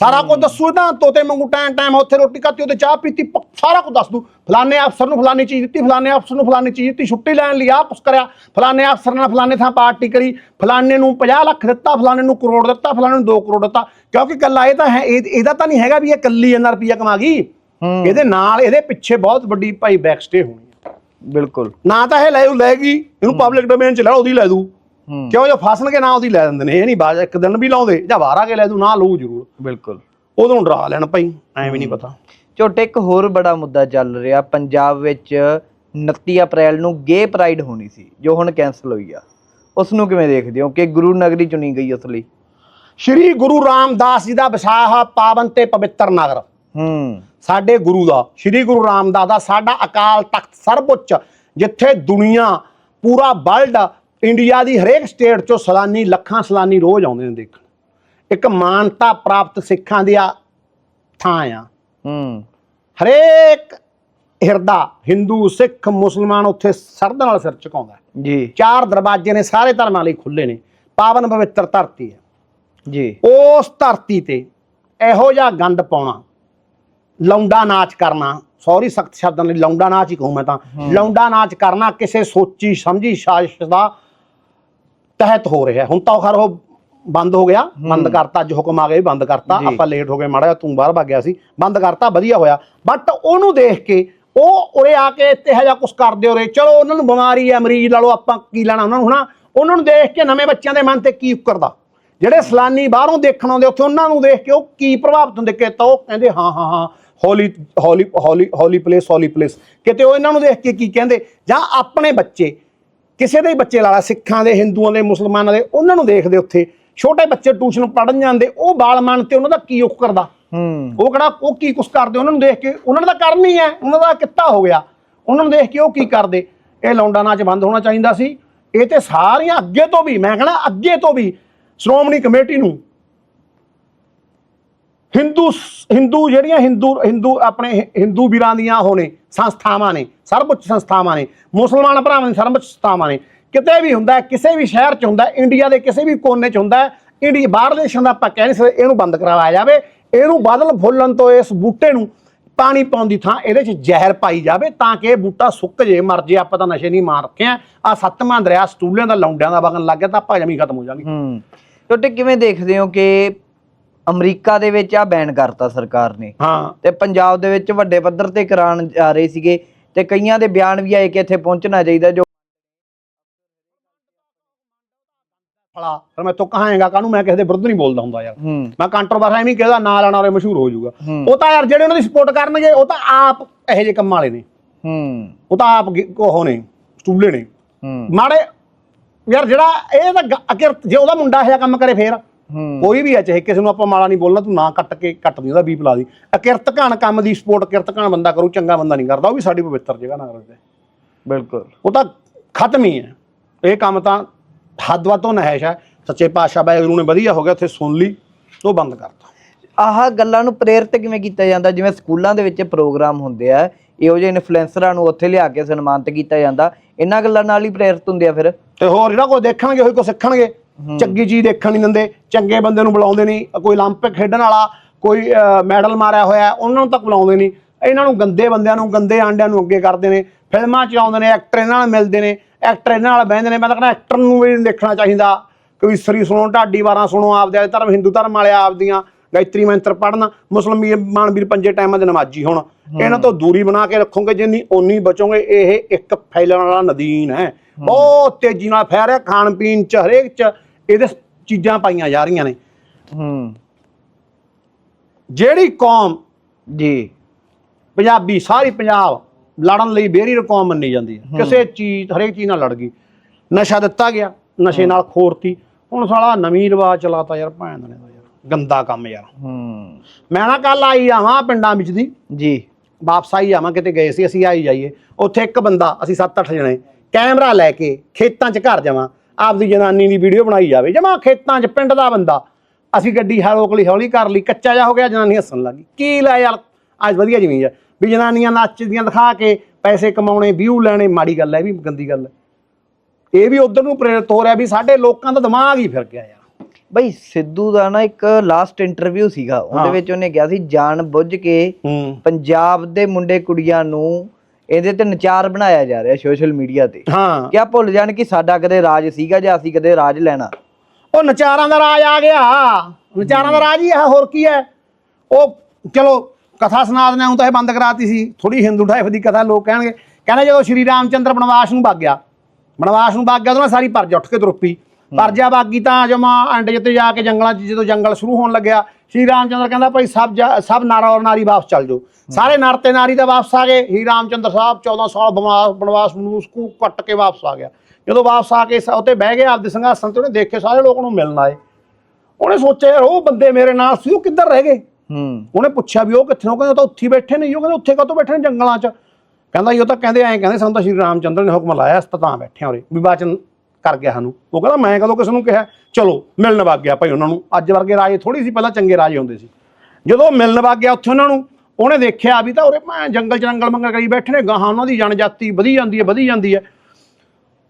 ਸਾਰਾ ਕੁਝ ਦੱਸੂ ਨਾ ਤੋਤੇ ਵਾਂਗੂ ਟਾਈਮ ਟਾਈਮ ਉੱਥੇ ਰੋਟੀ ਖਾਤੀ ਉਹਦੇ ਚਾਹ ਪੀਤੀ ਪ- ਸਾਰਾ ਕੁਝ ਦੱਸ ਦੂ। ਫਲਾਣੇ ਅਫਸਰ ਨੂੰ ਫਲਾਣੀ ਚੀਜ਼ ਦਿੱਤੀ ਫਲਾਣੇ ਅਫਸਰ ਨੂੰ ਫਲਾਣੀ ਚੀਜ਼ ਦਿੱਤੀ ਛੁੱਟੀ ਲੈਣ ਲਈ ਆਹ ਕੁਛ ਕਰਿਆ। ਫਲਾਣੇ ਅਫਸਰ ਨਾਲ ਫਲਾਣੇ ਥਾਂ ਪਾਰਟੀ ਕਰੀ ਫਲਾਣੇ ਨੂੰ 50 ਲੱਖ ਦਿੱਤਾ ਫਲਾਣੇ ਨੂੰ ਕਰੋੜ ਦਿੱਤਾ ਫਲਾਣੇ ਨੂੰ 2 ਕਰੋੜ ਦਿੱਤਾ। ਕਿਉਂਕਿ ਕੱਲਾ ਇਹ ਤਾਂ ਹੈ ਇਹ- ਇਹਦਾ ਤਾਂ ਨਹੀਂ ਹੈਗਾ ਵੀ ਇਹ ਕੱਲੀ ਇਹਨਾਂ ਰੁਪਈਆ ਕਮਾ ਗਈ। ਇਹਦੇ ਨਾਲ ਇਹਦੇ ਪਿੱਛੇ ਬਹੁਤ ਵੱਡੀ ਭਾਈ ਬੈਕ ਸਟੇ ਹੋਣੀ ਹੈ। ਬਿਲਕੁਲ। ਨਾ ਤਾਂ ਇਹ ਲੈ ਲੈ ਗਈ ਇਹਨੂੰ ਪਬਲਿਕ ਡੋਮੇਨ ਚ ਲੈ ਉਹਦੀ ਲੈ ਦੂ। ਕਿਉਂ ਜੋ ਫਸਣਗੇ ਨਾ ਉਹਦੀ ਲੈ ਦਿੰਦੇ ਨੇ ਇਹ ਨਹੀਂ ਬਾਜ ਇੱਕ ਦਿਨ ਵੀ ਲਾਉਂਦੇ ਜਾਂ ਆ ਕੇ ਲੈ ਦੂ ਨਾ ਲਊ ਜ਼ਰੂਰ। ਬਿਲਕੁਲ। ਉਦੋਂ ਡਰਾ ਲੈਣ ਭਾਈ ਐਵੇਂ ਨਹੀਂ ਪਤਾ। ਝੋਟੇ ਇੱਕ ਹੋਰ ਬੜਾ ਮੁੱਦਾ ਚੱਲ ਰਿਹਾ ਪੰਜਾਬ ਵਿੱਚ 29 ਅਪ੍ਰੈਲ ਨੂੰ ਗੇ ਪ੍ਰਾਈਡ ਹੋਣੀ ਸੀ ਜੋ ਹੁਣ ਕੈਨਸਲ ਹੋਈ ਆ। ਉਸ ਨੂੰ ਕਿਵੇਂ ਦੇਖਦੇ ਹੋ? ਕਿ ਗੁਰੂ ਨਗਰੀ ਚੁਣੀ ਗਈ ਉਸ ਲਈ? ਸ਼੍ਰੀ ਗੁਰੂ ਰਾਮਦਾਸ ਜੀ ਦਾ ਵਿਸਾਹਾ ਪਾਵਨ ਤੇ ਪਵਿੱਤਰ ਨਗਰ। ਹੂੰ। ਸਾਡੇ ਗੁਰੂ ਦਾ ਸ਼੍ਰੀ ਗੁਰੂ ਰਾਮਦਾਸ ਦਾ ਸਾਡਾ ਅਕਾਲ ਤਖਤ ਸਰਵਉੱਚ ਜਿੱਥੇ ਦੁਨੀਆ ਪੂਰਾ ਵਰਲਡ ਇੰਡੀਆ ਦੀ ਹਰੇਕ ਸਟੇਟ ਚੋਂ ਸਲਾਨੀ ਲੱਖਾਂ ਸਲਾਨੀ ਰੋਜ਼ ਆਉਂਦੇ ਨੇ ਦੇਖਣ। ਇੱਕ ਮਾਨਤਾ ਪ੍ਰਾਪਤ ਸਿੱਖਾਂ ਦੀ ਆ ਥਾਂ ਆ। ਹੂੰ। ਹਰੇਕ ਹਿਰਦਾ ਹਿੰਦੂ ਸਿੱਖ ਮੁਸਲਮਾਨ ਉੱਥੇ ਸਰਦ ਨਾਲ ਸਿਰ ਝੁਕਾਉਂਦਾ। ਜੀ। ਚਾਰ ਦਰਵਾਜ਼ੇ ਨੇ ਸਾਰੇ ਧਰਮਾਂ ਲਈ ਖੁੱਲੇ ਨੇ। ਪਾਵਨ ਪਵਿੱਤਰ ਧਰਤੀ ਹੈ। ਜੀ। ਉਸ ਧਰਤੀ ਤੇ ਇਹੋ ਜਿਹਾ ਗੰਦ ਪਾਉਣਾ ਲੌਂਡਾ ਨਾਚ ਕਰਨਾ ਸੌਰੀ ਸਖਤ ਸ਼ਬਦਾਂ ਲਈ ਲੌਂਡਾ ਨਾਚ ਹੀ ਕਹੂੰ ਮੈਂ ਤਾਂ ਲੌਂਡਾ ਨਾਚ ਕਰਨਾ ਕਿਸੇ ਸੋਚੀ ਸਮਝੀ ਸਾਜ਼ਿਸ਼ ਦਾ ਤਹਿਤ ਹੋ ਰਿਹਾ ਹੁਣ ਤਾਂ ਖਰ ਉਹ ਬੰਦ ਹੋ ਗਿਆ। ਬੰਦ ਕਰਤਾ ਅੱਜ ਹੁਕਮ ਆ ਗਿਆ ਬੰਦ ਕਰਤਾ। ਆਪਾਂ ਲੇਟ ਹੋ ਗਏ ਮਾੜਾ ਜਿਹਾ ਤੂੰ ਬਾਹਰ ਭੱਗ ਗਿਆ ਸੀ। ਬੰਦ ਕਰਤਾ ਵਧੀਆ ਹੋਇਆ। ਬਟ ਉਹਨੂੰ ਦੇਖ ਕੇ ਉਹ ਉਰੇ ਆ ਕੇ ਇੱਥੇ ਹਜਾ ਕੁਛ ਕਰਦੇ ਉਰੇ ਚਲੋ ਉਹਨਾਂ ਨੂੰ ਬਿਮਾਰੀ ਹੈ ਮਰੀਜ਼ ਲਾ ਲਓ ਆਪਾਂ ਕੀ ਲੈਣਾ ਉਹਨਾਂ ਨੂੰ ਹਨਾ? ਉਹਨਾਂ ਨੂੰ ਦੇਖ ਕੇ ਨਵੇਂ ਬੱਚਿਆਂ ਦੇ ਮਨ ਤੇ ਕੀ ਉਕਰਦਾ? ਜਿਹੜੇ ਸਲਾਨੀ ਬਾਹਰੋਂ ਦੇਖਣ ਆਉਂਦੇ ਉੱਥੇ ਉਹਨਾਂ ਨੂੰ ਦੇਖ ਕੇ ਉਹ ਕੀ ਪ੍ਰਭਾਵਿਤ ਹੁੰਦੇ? ਕਿ ਤਾਂ ਉਹ ਕਹਿੰਦੇ ਹਾਂ ਹਾਂ ਹਾਂ ਹੌਲੀ ਹੌਲੀ ਹੌਲੀ ਹੌਲੀ ਪਲੇਸ ਹੌਲੀ ਪਲੇਸ ਕਿਤੇ ਉਹ ਇਹਨਾਂ ਨੂੰ ਦੇਖ ਕੇ ਕੀ ਕਹਿੰਦੇ? ਜਾਂ ਆਪਣੇ ਬੱਚੇ ਕਿਸੇ ਦੇ ਹੀ ਬੱਚੇ ਲਾ ਲਾ ਸਿੱਖਾਂ ਦੇ ਹਿੰਦੂਆਂ ਦੇ ਮੁਸਲਮਾਨਾਂ ਦੇ ਉਹਨਾਂ ਨੂੰ ਦੇਖਦੇ ਉੱਥੇ। ਛੋਟੇ ਬੱਚੇ ਟਿਊਸ਼ਨ ਪੜਨ ਜਾਂਦੇ ਉਹ ਬਾਲ ਮਨ ਤੇ ਉਹਨਾਂ ਦਾ ਕੀ ਉਕ ਕਰਦਾ? ਹੂੰ। ਉਹ ਕਿਹੜਾ ਉਹ ਕੀ ਕੁਛ ਕਰਦੇ? ਉਹਨਾਂ ਨੂੰ ਦੇਖ ਕੇ ਉਹਨਾਂ ਨੇ ਤਾਂ ਕਰਨੀ ਹੈ ਉਹਨਾਂ ਦਾ ਕਿੱਤਾ ਹੋ ਗਿਆ। ਉਹਨਾਂ ਨੂੰ ਦੇਖ ਕੇ ਉਹ ਕੀ ਕਰਦੇ? ਇਹ ਲੌਂਡਾ ਨਾਚ ਬੰਦ ਹੋਣਾ ਚਾਹੀਦਾ ਸੀ। ਇਹ ਤੇ ਸਾਰੀਆਂ ਅੱਗੇ ਤੋਂ ਵੀ ਮੈਂ ਕਹਣਾ ਅੱਗੇ ਤੋਂ ਵੀ ਸ਼੍ਰੋਮਣੀ ਕਮੇਟੀ ਨੂੰ ਹਿੰਦੂ ਹਿੰਦੂ ਜਿਹੜੀਆਂ ਹਿੰਦੂ ਹਿੰਦੂ ਆਪਣੇ ਹਿੰਦੂ ਵੀਰਾਂ ਦੀਆਂ ਉਹ ਨੇ ਸੰਸਥਾਵਾਂ ਨੇ ਸਰਵਉੱਚ ਸੰਸਥਾਵਾਂ ਨੇ ਮੁਸਲਮਾਨ ਭਰਾਵਾਂ ਦੀ ਸਰਵਉੱਚ ਸੰਸਥਾਵਾਂ ਨੇ ਕਿਤੇ ਵੀ ਹੁੰਦਾ ਕਿਸੇ ਵੀ ਸ਼ਹਿਰ 'ਚ ਹੁੰਦਾ ਇੰਡੀਆ ਦੇ ਕਿਸੇ ਵੀ ਕੋਨੇ 'ਚ ਹੁੰਦਾ ਹੈ, ਇੰਡੀਆ ਬਾਹਰਲੇ ਦੇਸ਼ਾਂ ਦਾ ਆਪਾਂ ਕਹਿ ਨਹੀਂ ਸਕਦੇ ਇਹਨੂੰ ਬੰਦ ਕਰਵਾਇਆ ਜਾਵੇ ਇਹਨੂੰ ਬਾਦਲ ਫੁੱਲਣ ਤੋਂ ਇਸ ਬੂਟੇ ਨੂੰ ਪਾਣੀ ਪਾਉਣ ਦੀ ਥਾਂ ਇਹਦੇ 'ਚ ਜ਼ਹਿਰ ਪਾਈ ਜਾਵੇ ਤਾਂ ਕਿ ਇਹ ਬੂਟਾ ਸੁੱਕ ਜੇ ਮਰ ਜੇ ਆਪਾਂ ਤਾਂ ਨਸ਼ੇ ਨਹੀਂ ਮਾਰ ਰੱਖੇ ਆ। ਆ ਸੱਤਵਾਂ ਦਰਿਆ ਸਟੂਲਿਆਂ ਦਾ ਲੌਂਡਿਆਂ ਦਾ ਵਗਣ ਲੱਗ ਗਿਆ ਤਾਂ ਆਪਾਂ ਜਮੀ ਖਤਮ ਹੋ ਜਾਣੀ ਹੂੰ। ਤੁਹਾਡੇ ਕਿਵੇਂ ਦੇਖਦੇ ਹੋ ਕਿ ਅਮਰੀਕਾ ਦੇ ਵਿੱਚ ਆ ਬੈਨ ਕਰਤਾ ਸਰਕਾਰ ਨੇ। ਹਾਂ। ਤੇ ਪੰਜਾਬ ਦੇ ਵਿੱਚ ਵੱਡੇ ਪੱਧਰ ਤੇ ਕਰਾਉਣ ਜਾ ਰਹੇ ਸੀਗੇ। ਤੇ ਕਈਆਂ ਦੇ ਬਿਆਨ ਵੀ ਆਏ ਕਿ ਇੱਥੇ ਪਹੁੰਚਣਾ ਚਾਹੀਦਾ ਜੋ ਫਲਾ ਮੈਂ ਤੋਂ ਕਹਾਂਗਾ ਕਾਹਨੂੰ ਮੈਂ ਕਿਸੇ ਦੇ ਵਿਰੁੱਧ ਨਹੀਂ ਬੋਲਦਾ ਹੁੰਦਾ ਯਾਰ। ਮੈਂ ਕੰਟਰੋਵਰਸ ਐਵੇਂ ਕਹਦਾ ਨਾਂ ਲੈਣਾ ਔਰ ਮਸ਼ਹੂਰ ਹੋ ਜਾਊਗਾ। ਉਹ ਤਾਂ ਯਾਰ ਜਿਹੜੇ ਉਹਨਾਂ ਦੀ ਸਪੋਰਟ ਕਰਨਗੇ ਉਹ ਤਾਂ ਆਪ ਇਹੋ ਜਿਹੇ ਕੰਮਾਂ ਵਾਲੇ ਨੇ। ਹੂੰ। ਉਹ ਤਾਂ ਆਪ ਉਹ ਨੇ ਸਟੂਲੇ ਨੇ। ਹੂੰ। ਮਾੜੇ ਯਾਰ ਜਿਹੜਾ ਇਹ ਤਾਂ ਅਕਿਰਤ ਜੇ ਉਹਦਾ ਮੁੰਡਾ ਇਹੋ ਕੰਮ ਕਰੇ ਫੇਰ। ਕੋਈ ਵੀ ਹੈ ਚਾਹੇ ਕਿਸੇ ਨੂੰ ਆਪਾਂ ਮਾੜਾ ਨਹੀਂ ਬੋਲਣਾ ਤੂੰ ਨਾ ਕੱਟ ਕੇ ਕੱਟ ਦੀ ਉਹਦਾ ਬੀਪ ਲਾ ਦੀ। ਅਕਿਰਤ ਘਣ ਕੰਮ ਦੀ ਸਪੋਰਟ ਕਿਰਤ ਘਣ ਬੰਦਾ ਕਰੂ ਚੰਗਾ ਬੰਦਾ ਨਹੀਂ ਕਰਦਾ ਉਹ ਵੀ ਸਾਡੀ ਪਵਿੱਤਰ ਜਗ੍ਹਾ ਨਾ ਕਰਦੇ ਬਿਲਕੁਲ। ਉਹ ਤਾਂ ਖਤਮ ਹੀ ਹੈ। ਇਹ ਕੰਮ ਤਾਂ ਹੱਦ ਵੱਧ ਤੋਂ ਨਹਿਸ਼ ਹੈ। ਸੱਚੇ ਪਾਤਸ਼ਾਹ ਵਾਹਿਗੁਰੂ ਨੇ ਵਧੀਆ ਹੋ ਗਿਆ ਉੱਥੇ ਸੁਣ ਲਈ ਤੋਂ ਬੰਦ ਕਰਤਾ। ਆਹ ਗੱਲਾਂ ਨੂੰ ਪ੍ਰੇਰਿਤ ਕਿਵੇਂ ਕੀਤਾ ਜਾਂਦਾ? ਜਿਵੇਂ ਸਕੂਲਾਂ ਦੇ ਵਿੱਚ ਪ੍ਰੋਗਰਾਮ ਹੁੰਦੇ ਆ ਇਹੋ ਜਿਹੇ ਇਨਫਲੂਐਂਸਰਾਂ ਨੂੰ ਉੱਥੇ ਲਿਆ ਕੇ ਸਨਮਾਨਿਤ ਕੀਤਾ ਜਾਂਦਾ। ਇਹਨਾਂ ਗੱਲਾਂ ਨਾਲ ਹੀ ਪ੍ਰੇਰਿਤ ਹੁੰਦੇ ਆ ਫਿਰ? ਤੇ ਹੋਰ ਜਿਹੜਾ ਕੋਈ ਦੇਖਣਗੇ ਉਹੀ ਕੋ ਸਿੱਖਣਗੇ। ਚੰਗੀ ਚੀਜ਼ ਦੇਖਣ ਨਹੀਂ ਦਿੰਦੇ ਚੰਗੇ ਬੰਦੇ ਨੂੰ ਬੁਲਾਉਂਦੇ ਨਹੀਂ ਕੋਈ 올림픽 ਖੇਡਣ ਵਾਲਾ ਕੋਈ ਅਹ, ਮੈਡਲ ਮਾਰਿਆ ਹੋਇਆ ਉਹਨਾਂ ਨੂੰ ਤੱਕ ਬੁਲਾਉਂਦੇ ਨਹੀਂ ਇਹਨਾਂ ਨੂੰ ਗੰਦੇ ਬੰਦਿਆਂ ਨੂੰ ਗੰਦੇ ਆਂਡਿਆਂ ਨੂੰ ਅੱਗੇ ਕਰਦੇ ਨੇ ਫਿਲਮਾਂ 'ਚ ਆਉਂਦੇ ਨੇ ਐਕਟਰ ਇਹਨਾਂ ਨਾਲ ਮਿਲਦੇ ਨੇ ਐਕਟਰ ਇਹਨਾਂ ਨਾਲ ਬਹਿੰਦੇ ਨੇ ਮੈਂ ਤਾਂ ਕਹਿੰਦਾ ਐਕਟਰ ਨੂੰ ਵੀ ਨਹੀਂ ਦੇਖਣਾ ਚਾਹੀਦਾ ਕਵੀਸਰੀ ਸੁਣੋ ਢਾਡੀ ਵਾਰਾਂ ਸੁਣੋ ਆਪਦੇ ਧਰਮ ਹਿੰਦੂ ਧਰਮ ਵਾਲੇ ਆਪਦੀਆਂ ਗਾਇਤਰੀ ਮੰਤਰ ਪੜਨ ਮੁਸਲਮਾਨ ਵੀਰ ਪੰਜੇ ਟਾਈਮਾਂ ਦੇ ਨਮਾਜ਼ੀ ਹੋਣ ਇਹਨਾਂ ਤੋਂ ਦੂਰੀ ਬਣਾ ਕੇ ਰੱਖੋਗੇ ਜਿੰਨੀ ਓਨੀ ਬਚੋਗੇ ਇਹ ਇੱਕ ਫੈਲਣ ਵਾਲਾ ਨਦੀਨ ਹੈ ਬਹੁਤ ਤੇਜ਼ੀ ਨਾਲ ਫੈਲ ਰਿਹਾ ਖਾਣ ਪੀਣ ਚ ਹਰੇਕ ਚ ਇਹਦੇ ਚੀਜ਼ਾਂ ਪਾਈਆਂ ਜਾ ਰਹੀਆਂ ਨੇ। ਹੂੰ। ਜਿਹੜੀ ਕੌਮ ਜੀ। ਪੰਜਾਬੀ ਸਾਰੀ ਪੰਜਾਬ ਲੜਨ ਲਈ ਬੇਰੀ ਕੌਮ ਮੰਨੀ ਜਾਂਦੀ ਹੈ। ਕਿਸੇ ਚੀਜ਼ ਹਰੇਕ ਚੀਜ਼ ਨਾਲ ਲੜ ਗਈ। ਨਸ਼ਾ ਦਿੱਤਾ ਗਿਆ ਨਸ਼ੇ ਨਾਲ ਖੋਰਤੀ। ਹੁਣ ਸਾਲਾ ਨਵੀਂ ਰਿਵਾਜ ਚਲਾਤਾ ਯਾਰ ਭੈਣ ਨੇ ਯਾਰ। ਗੰਦਾ ਕੰਮ ਯਾਰ। ਹੂੰ। ਮੈਂ ਨਾ ਕੱਲ ਆਈ ਆਵਾਂ ਪਿੰਡਾਂ ਵਿੱਚ ਦੀ। ਜੀ। ਵਾਪਸ ਆਈ ਆਵਾਂ ਕਿਤੇ ਗਏ ਸੀ ਅਸੀਂ ਆਈ ਜਾਈਏ। ਉੱਥੇ ਇੱਕ ਬੰਦਾ ਅਸੀਂ 7-8 ਜਣੇ ਕੈਮਰਾ ਲੈ ਕੇ ਖੇਤਾਂ 'ਚ ਘਰ ਜਾਵਾਂ। ਆਪਦੀ ਜਨਾਨੀ ਦੀ ਵੀਡੀਓ ਬਣਾਈ ਜਾਵੇ ਜਮਾ ਖੇਤਾਂ 'ਚ ਪਿੰਡ ਦਾ ਬੰਦਾ। ਅਸੀਂ ਗੱਡੀ ਹੌਲੀ ਹੌਲੀ ਕਰ ਲਈ ਕੱਚਾ ਜਾ ਹੋ ਗਿਆ ਜਨਾਨੀ ਹੱਸਣ ਲੱਗੀ ਕੀ ਲੈ ਯਾਰ ਅੱਜ ਵਧੀਆ ਜ਼ਮੀਨ ਆ। ਵੀ ਜਨਾਨੀਆਂ ਨੱਚਦੀਆਂ ਦਿਖਾ ਕੇ ਪੈਸੇ ਕਮਾਉਣੇ ਵਿਊ ਲੈਣੇ ਮਾੜੀ ਗੱਲ ਹੈ ਇਹ ਵੀ ਗੰਦੀ ਗੱਲ ਹੈ। ਇਹ ਵੀ ਉਧਰ ਨੂੰ ਪ੍ਰੇਰਿਤ ਹੋ ਰਿਹਾ ਵੀ ਸਾਡੇ ਲੋਕਾਂ ਦਾ ਦਿਮਾਗ ਹੀ ਫਿਰ ਗਿਆ ਯਾਰ। ਬਈ ਸਿੱਧੂ ਦਾ ਨਾ ਇੱਕ ਲਾਸਟ ਇੰਟਰਵਿਊ ਸੀਗਾ। ਉਹਦੇ। ਵਿੱਚ ਉਹਨੇ ਕਿਹਾ ਸੀ ਜਾਣ ਬੁੱਝ ਕੇ ਪੰਜਾਬ ਦੇ ਮੁੰਡੇ ਕੁੜੀਆਂ ਨੂੰ ਇਹਦੇ ਤੇ ਨਚਾਰ ਬਣਾਇਆ ਜਾ ਰਿਹਾ ਸੋਸ਼ਲ ਮੀਡੀਆ ਤੇ। ਹਾਂ। ਕਿਆ ਭੁੱਲ ਜਾਣ ਕਿ ਸਾਡਾ ਕਦੇ ਰਾਜ ਸੀਗਾ ਜਾਂ ਅਸੀਂ ਕਦੇ ਰਾਜ ਲੈਣਾ। ਉਹ ਨਚਾਰਾਂ ਦਾ ਰਾਜ ਆ ਗਿਆ। ਨਚਾਰਾਂ ਦਾ ਰਾਜ ਹੀ ਹੈ ਹੋਰ ਕੀ ਹੈ? ਉਹ ਚਲੋ ਕਥਾ ਸੁਣਾ ਦਿੰਦੇ ਹਾਂ ਤਾਂ ਇਹ ਬੰਦ ਕਰਾਤੀ ਸੀ। ਥੋੜੀ ਹਿੰਦੂ ਟਾਈਪ ਦੀ ਕਥਾ ਲੋਕ ਕਹਿਣਗੇ। ਕਹਿੰਦੇ ਜਦੋਂ ਸ਼੍ਰੀ ਰਾਮਚੰਦਰ ਬਨਵਾਸ ਨੂੰ ਵਗ ਗਿਆ ਬਨਵਾਸ ਨੂੰ ਵਗ ਗਿਆ ਉਹਦੇ ਨਾਲ ਸਾਰੀ ਪਰਜਾ ਉੱਠ ਕੇ ਤੁਰ ਪਈ। ਪਰਜਾ ਬਾਗੀ ਤਾਂ ਜਮਾ ਐਂਡ ਜਿੱਤੇ ਜਾ ਕੇ ਜੰਗਲਾਂ 'ਚ ਜਦੋਂ ਜੰਗਲ ਸ਼ੁਰੂ ਹੋਣ ਲੱਗਿਆ ਸ਼੍ਰੀ ਰਾਮਚੰਦਰ ਕਹਿੰਦਾ ਭਾਈ ਸਭ ਸਭ ਨਾਰਾ ਔਰ ਨਾਰੀ ਵਾਪਸ ਚੱਲ ਜਾਓ। ਸਾਰੇ ਨਰ ਤੇ ਨਾਰੀ ਤਾਂ ਵਾਪਸ ਆ ਗਏ। ਸ਼੍ਰੀ ਰਾਮਚੰਦਰ ਸਾਹਿਬ 14 ਸਾਲ ਬਨਵਾਸ ਬਨਵਾਸ ਨੂੰ ਕੱਟ ਕੇ ਵਾਪਸ ਆ ਗਿਆ। ਜਦੋਂ ਵਾਪਸ ਆ ਕੇ ਉੱਤੇ ਬਹਿ ਗਏ ਆਪਦੇ ਸਿੰਘਾਸਨ ਤੇ ਉਹਨੇ ਦੇਖੇ ਸਾਰੇ ਲੋਕ ਨੂੰ ਮਿਲਣ ਆਏ। ਉਹਨੇ ਸੋਚਿਆ ਯਾਰ ਉਹ ਬੰਦੇ ਮੇਰੇ ਨਾਲ ਸੀ ਉਹ ਕਿੱਧਰ ਰਹਿ ਗਏ? ਹੂੰ। ਉਹਨੇ ਪੁੱਛਿਆ ਵੀ ਉਹ ਕਿੱਥੇ? ਉਹ ਕਹਿੰਦਾ ਉਹ ਤਾਂ ਉੱਥੇ ਹੀ ਬੈਠੇ ਨੇ। ਉਹ ਕਹਿੰਦੇ ਉੱਥੇ ਕਾਹਤੋਂ ਬੈਠੇ ਨੇ? ਜੰਗਲਾਂ 'ਚ। ਕਹਿੰਦਾ ਉਹ ਤਾਂ ਕਹਿੰਦੇ ਐਂ ਕਹਿੰਦੇ ਸਾਨੂੰ ਤਾਂ ਸ਼੍ਰੀ ਰਾਮਚੰਦਰ ਨੇ ਹੁਕਮ ਲਾਇਆ ਅਸੀਂ ਤਾਂ ਬੈਠੇ ਹਾਂ ਉਰੇ। ਵੀ ਬਾਚਨ ਕਰ ਗਿਆ ਸਾਨੂੰ। ਉਹ ਕਹਿੰਦਾ, ਮੈਂ ਕਦੋਂ ਕਿਸੇ ਨੂੰ ਕਿਹਾ, ਚਲੋ, ਮਿਲਣ ਵਗ ਗਿਆ ਭਾਈ ਉਹਨਾਂ ਨੂੰ। ਅੱਜ ਵਰਗੇ ਰਾਜੇ ਥੋੜੀ ਸੀ, ਪਹਿਲਾਂ ਚੰਗੇ ਰਾਜੇ ਹੁੰਦੇ ਸੀ। ਜਦੋਂ ਮਿਲਣ ਵਗ ਗਿਆ ਉੱਥੇ ਉਹਨਾਂ ਨੂੰ, ਉਹਨੇ ਦੇਖਿਆ ਵੀ ਤਾਂ ਉਰੇ ਮੈਂ ਜੰਗਲ 'ਚ ਰੰਗਲ ਮੰਗਲ ਕਰੀ ਬੈਠੇ ਨੇ, ਗਾਹਾਂ ਉਹਨਾਂ ਦੀ ਜਨਜਾਤੀ ਵਧੀ ਜਾਂਦੀ ਹੈ, ਵਧੀ ਜਾਂਦੀ ਹੈ।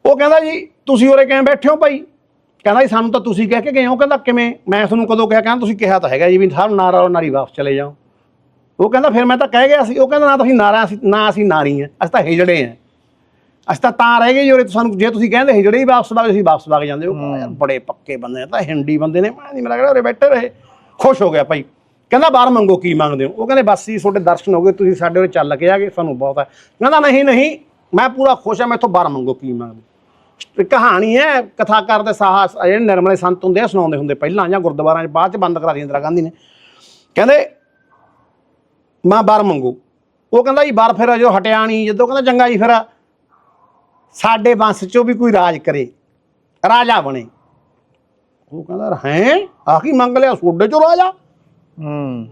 ਉਹ ਕਹਿੰਦਾ ਜੀ, ਤੁਸੀਂ ਉਰੇ ਕਿਵੇਂ ਬੈਠੇ ਹੋ ਭਾਈ? ਕਹਿੰਦਾ ਜੀ, ਸਾਨੂੰ ਤਾਂ ਤੁਸੀਂ ਕਹਿ ਕੇ ਗਏ ਹੋ। ਕਹਿੰਦਾ, ਕਿਵੇਂ? ਮੈਂ ਤੁਹਾਨੂੰ ਕਦੋਂ ਕਿਹਾ? ਕਹਿੰਦਾ, ਤੁਸੀਂ ਕਿਹਾ ਤਾਂ ਹੈਗਾ ਜੀ ਵੀ ਸਭ ਨਾਰਾ ਨਾਰੀ ਵਾਪਸ ਚਲੇ ਜਾਓ। ਉਹ ਕਹਿੰਦਾ, ਫਿਰ ਮੈਂ ਤਾਂ ਕਹਿ ਗਿਆ ਸੀ। ਉਹ ਕਹਿੰਦਾ, ਨਾ ਤੁਸੀਂ ਨਾਰਾ ਸੀ ਨਾ ਅਸੀਂ ਨਾਰੀ ਆ ਅਸੀਂ ਤਾਂ ਹਿਜੜੇ ਆ ਅਸੀਂ ਤਾਂ ਤਾਂ ਰਹਿ ਗਏ ਜੀ ਉਰੇ ਸਾਨੂੰ ਜੇ ਤੁਸੀਂ ਕਹਿੰਦੇ ਹਿਜੜੇ ਹੀ ਵਾਪਸ ਵਗ ਅਸੀਂ ਵਾਪਸ ਵਗ ਜਾਂਦੇ। ਉਹ ਕਹਿੰਦਾ ਯਾਰ ਬੜੇ ਪੱਕੇ ਬੰਦੇ ਆ ਤਾਂ ਹਿੰਦੀ ਬੰਦੇ ਨੇ। ਮੈਂ ਨਹੀਂ ਮੇਰਾ ਕਿਹੜਾ ਉਰੇ ਬੈਠੇ ਰਹੇ। ਖੁਸ਼ ਹੋ ਗਿਆ ਭਾਈ। ਕਹਿੰਦਾ ਬਾਹਰ ਮੰਗੋ ਕੀ ਮੰਗਦੇ ਹੋ? ਉਹ ਕਹਿੰਦੇ ਬਸ ਜੀ ਤੁਹਾਡੇ ਦਰਸ਼ਨ ਹੋ ਗਏ ਤੁਸੀਂ ਸਾਡੇ ਉਰੇ ਚੱਲ ਕੇ ਆ ਗਏ ਸਾਨੂੰ ਬਹੁਤ ਹੈ ਕਹਿੰਦਾ ਨਹੀਂ ਨਹੀਂ ਮੈਂ ਪੂਰਾ ਖੁਸ਼ ਹਾਂ ਮੈਥੋਂ ਬਾਹਰ ਮੰਗੋ ਕੀ ਮੰਗਦੇ? ਕਹਾਣੀ ਹੈ ਕਥਾਕਾਰ ਦੇ ਸਾਹਸ ਜਿਹੜੇ ਨਿਰਮਲੇ ਸੰਤ ਹੁੰਦੇ ਆ ਸੁਣਾਉਂਦੇ ਹੁੰਦੇ ਪਹਿਲਾਂ ਜਾਂ ਗੁਰਦੁਆਰਿਆਂ 'ਚ ਬਾਅਦ 'ਚ ਬੰਦ ਕਰਾ ਦੀ ਇੰਦਰਾ ਗਾਂਧੀ ਨੇ। ਕਹਿੰਦੇ ਮਾਂ ਬਾਰ ਮੰਗੋ। ਉਹ ਕਹਿੰਦਾ ਜੀ ਬਾਰ ਫਿਰ ਜੋ ਹਟਿਆ ਨਹੀਂ ਜਦੋਂ ਕਹਿੰਦਾ ਚੰਗਾ ਜੀ ਫਿਰ ਸਾਡੇ ਵੰਸ਼ 'ਚੋਂ ਵੀ ਕੋਈ ਰਾਜ ਕਰੇ ਰਾਜਾ ਬਣੇ। ਉਹ ਕਹਿੰਦਾ ਹੈ? ਆ ਕੀ ਮੰਗ ਲਿਆ? ਸੋਡੇ 'ਚੋਂ ਰਾਜਾ? ਹੂੰ।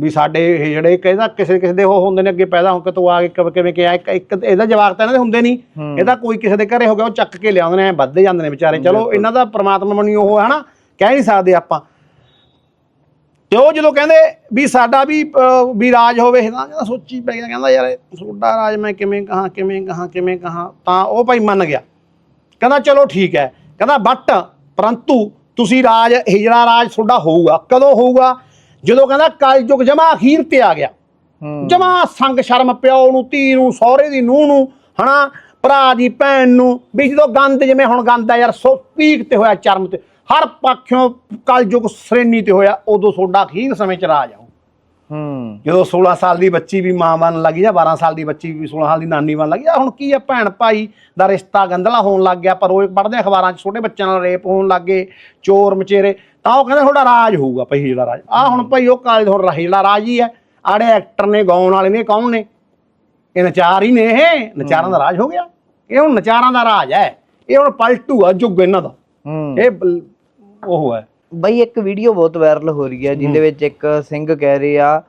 ਵੀ ਸਾਡੇ ਇਹ ਜਿਹੜੇ ਕਹਿੰਦਾ ਕਿਸੇ ਕਿਸੇ ਦੇ ਉਹ ਹੁੰਦੇ ਨੇ ਅੱਗੇ ਪੈਦਾ ਹੋ ਕੇ ਤੂੰ ਆ ਕੇ ਕਿਵੇਂ- ਕਿਵੇਂ ਕਿਹਾ ਇੱਕ ਇੱਕ ਇਹਦਾ ਜਵਾਬ ਤਾਂ ਇਹਨਾਂ ਦੇ ਹੁੰਦੇ ਨਹੀਂ। ਇਹਦਾ ਕੋਈ ਕਿਸੇ ਦੇ ਘਰੇ ਹੋ ਗਿਆ ਉਹ ਚੱਕ ਕੇ ਲਿਆਉਂਦੇ ਨੇ ਵੱਧਦੇ ਜਾਂਦੇ ਨੇ ਵਿਚਾਰੇ। ਚਲੋ ਇਹਨਾਂ ਦਾ ਪ੍ਰਮਾਤਮਾ ਬਣੀ ਉਹ ਹੈ ਨਾ ਕਹਿ ਨਹੀਂ ਸਕਦੇ ਆਪਾਂ। ਤੇ ਉਹ ਜਦੋਂ ਕਹਿੰਦੇ ਵੀ ਸਾਡਾ ਵੀ ਅਹ, ਵੀ ਰਾਜ ਹੋਵੇ ਇਹਦਾ ਕਹਿੰਦਾ ਸੋਚੀ ਪੈ ਗਿਆ ਕਹਿੰਦਾ ਯਾਰ ਤੁਹਾਡਾ ਰਾਜ ਮੈਂ ਕਿਵੇਂ ਕਹਾਂ ਕਿਵੇਂ ਕਹਾਂ ਕਿਵੇਂ ਕਹਾਂ ਤਾਂ ਉਹ ਭਾਈ ਮੰਨ ਗਿਆ। ਕਹਿੰਦਾ ਚਲੋ ਠੀਕ ਹੈ। ਕਹਿੰਦਾ ਬਟ ਪਰੰਤੂ ਤੁਸੀਂ ਰਾਜ ਹਿਜੜਾ ਰਾਜ ਤੁਹਾਡਾ ਹੋਊਗਾ ਕਦੋਂ ਹੋਊਗਾ? ਜਦੋਂ ਕਹਿੰਦਾ ਕਲਯੁਗ ਜਮਾ ਅਖੀਰ ਤੇ ਆ ਗਿਆ। ਹੂੰ। ਜਮਾ ਸੰਗ ਸ਼ਰਮ ਪਿਓ ਨੂੰ ਧੀ ਨੂੰ ਸਹੁਰੇ ਦੀ ਨੂੰਹ ਨੂੰ ਹਨਾ? ਭਰਾ ਦੀ ਭੈਣ ਨੂੰ ਵੀ ਜਦੋਂ ਗੰਦ ਜਿਵੇਂ ਹੁਣ ਗੰਦ ਆ ਯਾਰ ਸੋ ਪੀਕ ਤੇ ਹੋਇਆ ਚਰਮ ਤੇ। ਹਰ ਪੱਖੋਂ ਕਲਯੁਗ ਸ਼੍ਰੇਣੀ ਤੇ ਹੋਇਆ ਉਦੋਂ ਤੁਹਾਡਾ ਅਖੀਰ ਸਮੇਂ ਚ ਰਾਜ ਆਉ ਹੂੰ। ਜਦੋਂ 16 ਸਾਲ ਦੀ ਬੱਚੀ ਵੀ ਮਾਂ ਬਣ ਲੱਗੀ ਜਾਂ 12 ਸਾਲ ਦੀ ਬੱਚੀ ਵੀ 16 ਸਾਲ ਦੀ ਨਾਨੀ ਬਣ ਲੱਗੀ ਆ ਹੁਣ ਕੀ ਆ ਭੈਣ ਭਾਈ ਦਾ ਰਿਸ਼ਤਾ ਗੰਦਲਾ ਹੋਣ ਲੱਗ ਗਿਆ ਪਰ ਰੋਜ਼ ਪੜ੍ਹਦੇ ਅਖਬਾਰਾਂ 'ਚ ਛੋਟੇ ਬੱਚਿਆਂ ਨਾਲ ਰੇਪ ਹੋਣ ਲੱਗੇ ਚੋਰ ਮਚੇਰੇ ਤਾਂ ਉਹ ਕਹਿੰਦੇ ਤੁਹਾਡਾ ਰਾਜ ਹੋਊਗਾ ਭਈ ਜਿਹੜਾ ਰਾਜ। ਆ ਹੁਣ ਭਈ ਉਹ ਕਾਲ ਹੁਣ ਰਹੀ ਜਿਹੜਾ ਰਾਜ ਹੀ ਹੈ ਆੜੇ ਐਕਟਰ ਨੇ ਗਾਉਣ ਵਾਲੇ ਨੇ ਕੌਣ ਨੇ? ਇਹ ਨਚਾਰ ਹੀ ਨੇ ਇਹ ਨਚਾਰਾਂ ਦਾ ਰਾਜ ਹੋ ਗਿਆ। ਇਹ ਹੁਣ ਨਚਾਰਾਂ ਦਾ ਰਾਜ ਹੈ। ਇਹ ਹੁਣ ਪਲਟੂ ਆ ਜੁਗ ਇਹਨਾਂ ਦਾ। ਹੂੰ। ਇਹ ਉਹ ਹੈ। ਬਈ ਇੱਕ ਵੀਡੀਓ ਬਹੁਤ ਵਾਇਰਲ ਹੋ ਰਹੀ ਹੈ ਜਿਹਦੇ ਵਿੱਚ ਇੱਕ ਸਿੰਘ ਕਹਿ ਰਹੇ ਆ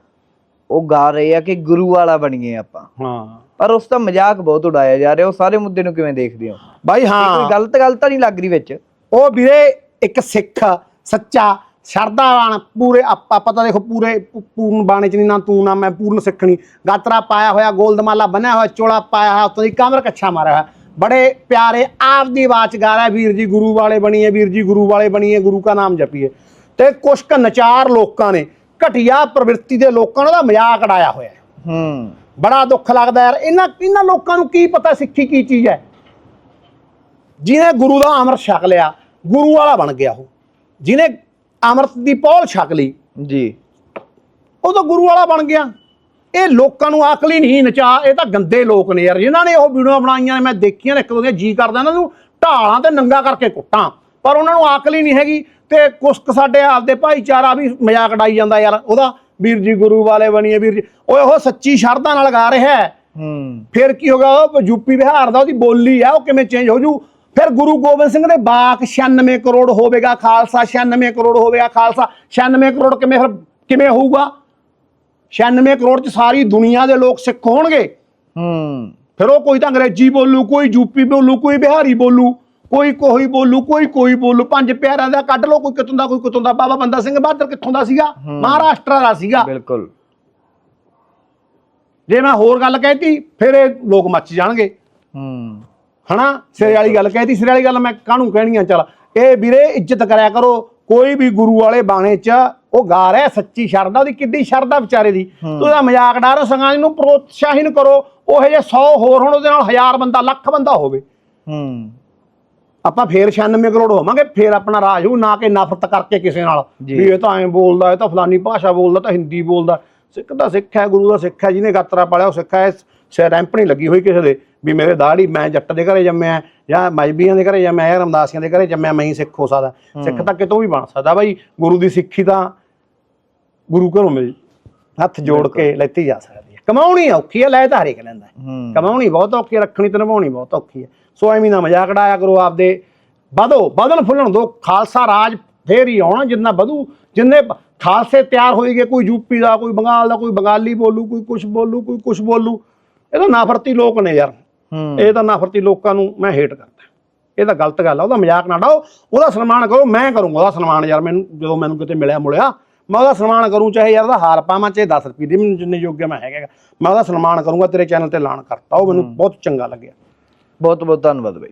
ਉਹ ਗਾ ਰਹੇ ਆ ਕਿ ਗੁਰੂ ਵਾਲਾ ਬਣੀਏ ਆਪਾਂ। ਹਾਂ। ਪਰ ਉਸ ਦਾ ਮਜ਼ਾਕ ਬਹੁਤ ਉਡਾਇਆ ਜਾ ਰਿਹਾ ਉਹ ਸਾਰੇ ਮੁੱਦੇ ਨੂੰ ਕਿਵੇਂ ਦੇਖਦੇ ਹੋ? ਬਾਈ ਹਾਂ ਕੋਈ ਗਲਤ ਗੱਲ ਤਾਂ ਨਹੀਂ ਲੱਗ ਰਹੀ ਵਿੱਚ? ਉਹ ਵੀਰੇ ਇੱਕ ਸਿੱਖ ਸੱਚਾ ਸ਼ਰਧਾਵਾਨ ਪੂਰੇ ਆਪਾਂ ਪਤਾ ਦੇਖੋ ਪੂਰੇ ਪੂ- ਪੂਰਨ ਬਾਣੇ ਚ ਨਹੀਂ ਨਾ ਤੂੰ ਨਾ ਮੈਂ ਪੂਰਨ ਸਿੱਖਣੀ ਗਾਤਰਾ ਪਾਇਆ ਹੋਇਆ ਗੋਲਦਮਾਲਾ ਬੰਨਿਆ ਹੋਇਆ ਚੋਲਾ ਪਾਇਆ ਹੋਇਆ ਉੱਤੋਂ ਦੀ ਕਮਰ ਕੱਛਾ ਮਾਰਿਆ ਹੋਇਆ। ਬੜੇ ਪਿਆਰੇ ਆਪ ਦੀ 'ਚ ਗਾ ਰਿਹਾ ਵੀਰ ਜੀ ਗੁਰੂ ਵਾਲੇ ਬਣੀਏ ਵੀਰ ਜੀ ਗੁਰੂ ਵਾਲੇ ਬਣੀਏ ਗੁਰੂ ਕਾ ਨਾਮ ਜਪੀਏ। ਤੇ ਕੁਛ ਕੁ ਨਚਾਰ ਲੋਕਾਂ ਨੇ ਘਟੀਆ ਪ੍ਰਵਿਰਤੀ ਦੇ ਲੋਕਾਂ ਉਹਦਾ ਮਜ਼ਾਕ ਉਡਾਇਆ ਹੋਇਆ ਹੈ। ਹੂੰ। ਬੜਾ ਦੁੱਖ ਲੱਗਦਾ ਯਾਰ ਇਹਨਾਂ ਇਹਨਾਂ ਲੋਕਾਂ ਨੂੰ ਕੀ ਪਤਾ ਸਿੱਖੀ ਕੀ ਚੀਜ਼ ਹੈ? ਜਿਹਨੇ ਗੁਰੂ ਦਾ ਅੰਮ੍ਰਿਤ ਛਕ ਲਿਆ ਗੁਰੂ ਵਾਲਾ ਬਣ ਗਿਆ ਉਹ। ਜਿਹਨੇ ਅੰਮ੍ਰਿਤ ਦੀ ਪੌਲ ਛਕ ਲਈ ਜੀ। ਉਹ ਤਾਂ ਗੁਰੂ ਵਾਲਾ ਬਣ ਗਿਆ। ਇਹ ਲੋਕਾਂ ਨੂੰ ਅਕਲ ਹੀ ਨਹੀਂ ਨਚਾ ਇਹ ਤਾਂ ਗੰਦੇ ਲੋਕ ਨੇ ਯਾਰ। ਜਿਨ੍ਹਾਂ ਨੇ ਉਹ ਵੀਡੀਓ ਬਣਾਈਆਂ ਨੇ ਮੈਂ ਦੇਖੀਆਂ ਨੇ ਇੱਕ ਦੋ ਜੀ ਕਰਦਾ ਇਹਨਾਂ ਨੂੰ ਢਾਲਾਂ ਤੇ ਨੰਗਾ ਕਰਕੇ ਕੁੱਟਾਂ। ਪਰ ਉਹਨਾਂ ਨੂੰ ਅਕਲ ਹੀ ਨਹੀਂ ਹੈਗੀ ਤੇ ਕੁਛ ਕੁ ਸਾਡੇ ਆਪਦੇ ਭਾਈਚਾਰਾ ਵੀ ਮਜ਼ਾਕ ਉਡਾਈ ਜਾਂਦਾ ਯਾਰ। ਉਹਦਾ ਵੀਰ ਜੀ ਗੁਰੂ ਵਾਲੇ ਬਣੀਏ ਵੀਰ ਜੀ। ਓਏ ਉਹ ਸੱਚੀ ਸ਼ਰਧਾ ਨਾਲ ਗਾ ਰਿਹਾ ਹੈ। ਹੂੰ। ਫਿਰ ਕੀ ਹੋਗਾ ਉਹ ਯੂਪੀ ਬਿਹਾਰ ਦਾ ਉਹਦੀ ਬੋਲੀ ਆ ਉਹ ਕਿਵੇਂ ਚੇਂਜ ਹੋ ਜੂ? ਫਿਰ ਗੁਰੂ ਗੋਬਿੰਦ ਸਿੰਘ ਦੇ ਬਾਕ 96 ਕਰੋੜ ਹੋਵੇਗਾ ਖਾਲਸਾ 96 ਕਰੋੜ ਹੋਵੇਗਾ ਖਾਲਸਾ 96 ਕਰੋੜ ਕਿਵੇਂ ਫਿਰ ਕਿਵੇਂ ਹੋਊਗਾ? 96 ਕਰੋੜ ਚ ਸਾਰੀ ਦੁਨੀਆ ਦੇ ਲੋਕ ਸਿੱਖ ਹੋਣਗੇ। ਹੂੰ। ਫਿਰ ਉਹ ਕੋਈ ਤਾਂ ਅੰਗਰੇਜ਼ੀ ਬੋਲੂ ਕੋਈ ਯੂਪੀ ਬੋਲੂ ਕੋਈ ਬਿਹਾਰੀ ਬੋਲੂ ਕੋਈ ਕੋਈ ਬੋਲੂ ਕੋਈ ਕੋਈ ਬੋਲੂ ਪੰਜ ਪਿਆਰਿਆਂ ਦਾ ਕੱਢ ਲਓ ਕੋਈ ਕਿਤੋਂ ਦਾ ਕੋਈ ਕਿਤੋਂ ਦਾ। ਬਾਬਾ ਬੰਦਾ ਸਿੰਘ ਬਹਾਦਰ ਕਿੱਥੋਂ ਦਾ ਸੀਗਾ? ਮਹਾਰਾਸ਼ਟਰ ਦਾ ਸੀਗਾ। ਬਿਲਕੁਲ। ਜੇ ਮੈਂ ਹੋਰ ਗੱਲ ਕਹਿਤੀ ਫਿਰ ਇਹ ਲੋਕ ਮੱਚ ਜਾਣਗੇ। ਹੂੰ। ਹਨਾ? ਸਿਰੇ ਵਾਲੀ ਗੱਲ ਕਹਿਤੀ ਸਿਰੇ ਵਾਲੀ ਗੱਲ ਮੈਂ ਕਾਹਨੂੰ ਕਹਿਣੀ ਆ? ਚਲ ਇਹ ਵੀਰੇ ਇੱਜ਼ਤ ਕਰਿਆ ਕਰੋ ਕੋਈ ਵੀ ਗੁਰੂ ਵਾਲੇ ਬਾਣੇ 'ਚ ਉਹ ਗਾ ਰਿਹਾ ਸੱਚੀ ਸ਼ਰਧਾ ਉਹਦੀ ਕਿੱਡੀ ਸ਼ਰਧਾ ਵਿਚਾਰੇ ਦੀ। ਤੁਸੀਂ ਉਹਦਾ ਮਜ਼ਾਕ ਡਾਰੋ ਸੰਗਾਂ ਨੂੰ ਪ੍ਰੋਤਸਾਹਿਤ ਕਰੋ ਉਹ ਜੇ 100 ਹੋਰ ਹੁਣ ਉਹਦੇ ਨਾਲ 1000 ਬੰਦਾ ਲੱਖ ਬੰਦਾ ਹੋਵੇ। ਹੂੰ। ਆਪਾਂ ਫੇਰ 96 ਕਰੋੜ ਹੋਵਾਂਗੇ ਫੇਰ ਆਪਣਾ ਰਾਜ ਹੋਊ ਨਾ ਕਿ ਨਫ਼ਰਤ ਕਰਕੇ ਕਿਸੇ ਨਾਲ। ਵੀ ਇਹ ਤਾਂ ਐਂ ਬੋਲਦਾ ਇਹ ਤਾਂ ਫਲਾਨੀ ਭਾਸ਼ਾ ਬੋਲਦਾ ਤਾਂ ਹਿੰਦੀ ਬੋਲਦਾ। ਸਿੱਖ ਦਾ ਸਿੱਖ ਹੈ ਗੁਰੂ ਦਾ ਸਿੱਖ ਹੈ ਜਿਹਨੇ ਗਾਤਰਾ ਪਾਲਿਆ ਉਹ ਸਿੱਖ ਹੈ ਸੈਰੈਂਪ ਨਹੀਂ ਲੱਗੀ ਹੋਈ ਕਿਸੇ ਦੇ। ਵੀ ਮੇਰੇ ਦਾੜੀ ਮੈਂ ਜੱਟ ਦੇ ਘਰੇ ਜੰਮਿਆ ਜਾਂ ਮਜਬੀਆਂ ਦੇ ਘਰੇ ਜੰਮਿਆ ਜਾਂ ਰਮਦਾਸੀਆਂ ਦੇ ਘਰੇ ਜੰਮਿਆ ਮੈਂ ਹੀ ਸਿੱਖ ਹੋ ਸਕਦਾ। ਸਿੱਖ ਤਾਂ ਕਿਤੋਂ ਵੀ ਬਣ ਸਕਦਾ ਬਾਈ ਗੁਰੂ ਦੀ ਸਿੱਖੀ ਤਾਂ ਗੁਰੂ ਘਰੋਂ ਮਿਲ ਹੱਥ ਜੋੜ ਕੇ ਲੈਤੀ ਜਾ ਸਕਦੀ ਹੈ। ਕਮਾਉਣੀ ਔਖੀ ਹੈ ਲੈ ਤਾਂ ਹਰੇਕ ਲੈਂਦਾ ਹੈ। ਕਮਾਉਣੀ ਬਹੁਤ ਔਖੀ ਹੈ ਰੱਖਣੀ ਤੇ ਨਿਭਾਉਣੀ ਬਹੁਤ ਔਖੀ ਹੈ। ਸੋ ਐਵੇਂ ਨਾ ਮਜ਼ਾਕ ਉਡਾਇਆ ਕਰੋ ਆਪਦੇ। ਵਧੋ ਬਦਲ ਫੁੱਲਣ ਦੋ। ਖਾਲਸਾ ਰਾਜ ਫੇਰ ਹੀ ਆਉਣਾ ਜਿੰਨਾ ਵਧੂ ਜਿੰਨੇ ਬ- ਖਾਲਸੇ ਤਿਆਰ ਹੋਏਗੇ ਕੋਈ ਯੂਪੀ ਦਾ ਕੋਈ ਬੰਗਾਲ ਦਾ ਕੋਈ ਬੰਗਾਲੀ ਬੋਲੂ ਕੋਈ ਕੁਛ ਬੋਲੂ ਕੋਈ ਕੁਛ ਬੋਲੂ। ਇਹ ਤਾਂ ਨਾਫਰਤੀ ਲੋਕ ਨੇ ਯਾਰ। ਹੂੰ। ਇਹ ਤਾਂ ਨਾਫਰਤੀ ਲੋਕਾਂ ਨੂੰ ਮੈਂ ਹੇਟ ਕਰਦਾ। ਇਹ ਤਾਂ ਗਲਤ ਗੱਲ ਆ ਉਹਦਾ ਮਜ਼ਾਕ ਨਾ ਡਾਓ ਉਹਦਾ ਸਨਮਾਨ ਕਰੋ ਮੈਂ ਕਰੂੰਗਾ ਉਹਦਾ ਸਨਮਾਨ ਯਾਰ। ਮੈਨੂੰ ਜਦੋਂ ਮੈਨੂੰ ਕਿਤੇ ਮਿਲਿਆ ਮੁਲਿਆ ਮੈਂ ਉਹਦਾ ਸਨਮਾਨ ਕਰੂੰ ਚਾਹੇ ਯਾਰ ਉਹਦਾ ਹਾਰ ਪਾਵਾਂ ਚਾਹੇ 10 ਰੁਪਏ ਦੀ ਮੈਨੂੰ ਜਿੰਨੇ ਯੋਗਿਆ ਮੈਂ ਹੈਗਾ। ਮੈਂ ਉਹਦਾ ਸਨਮਾਨ ਕਰੂੰਗਾ ਤੇਰੇ ਚੈਨਲ ਤੇ ਐਲਾਨ ਕਰਤਾ ਉਹ ਮੈਨੂੰ ਬਹੁਤ ਚੰਗਾ ਲੱਗਿਆ। ਬਹੁਤ ਬਹੁਤ ਧੰਨਵਾਦ ਬਈ।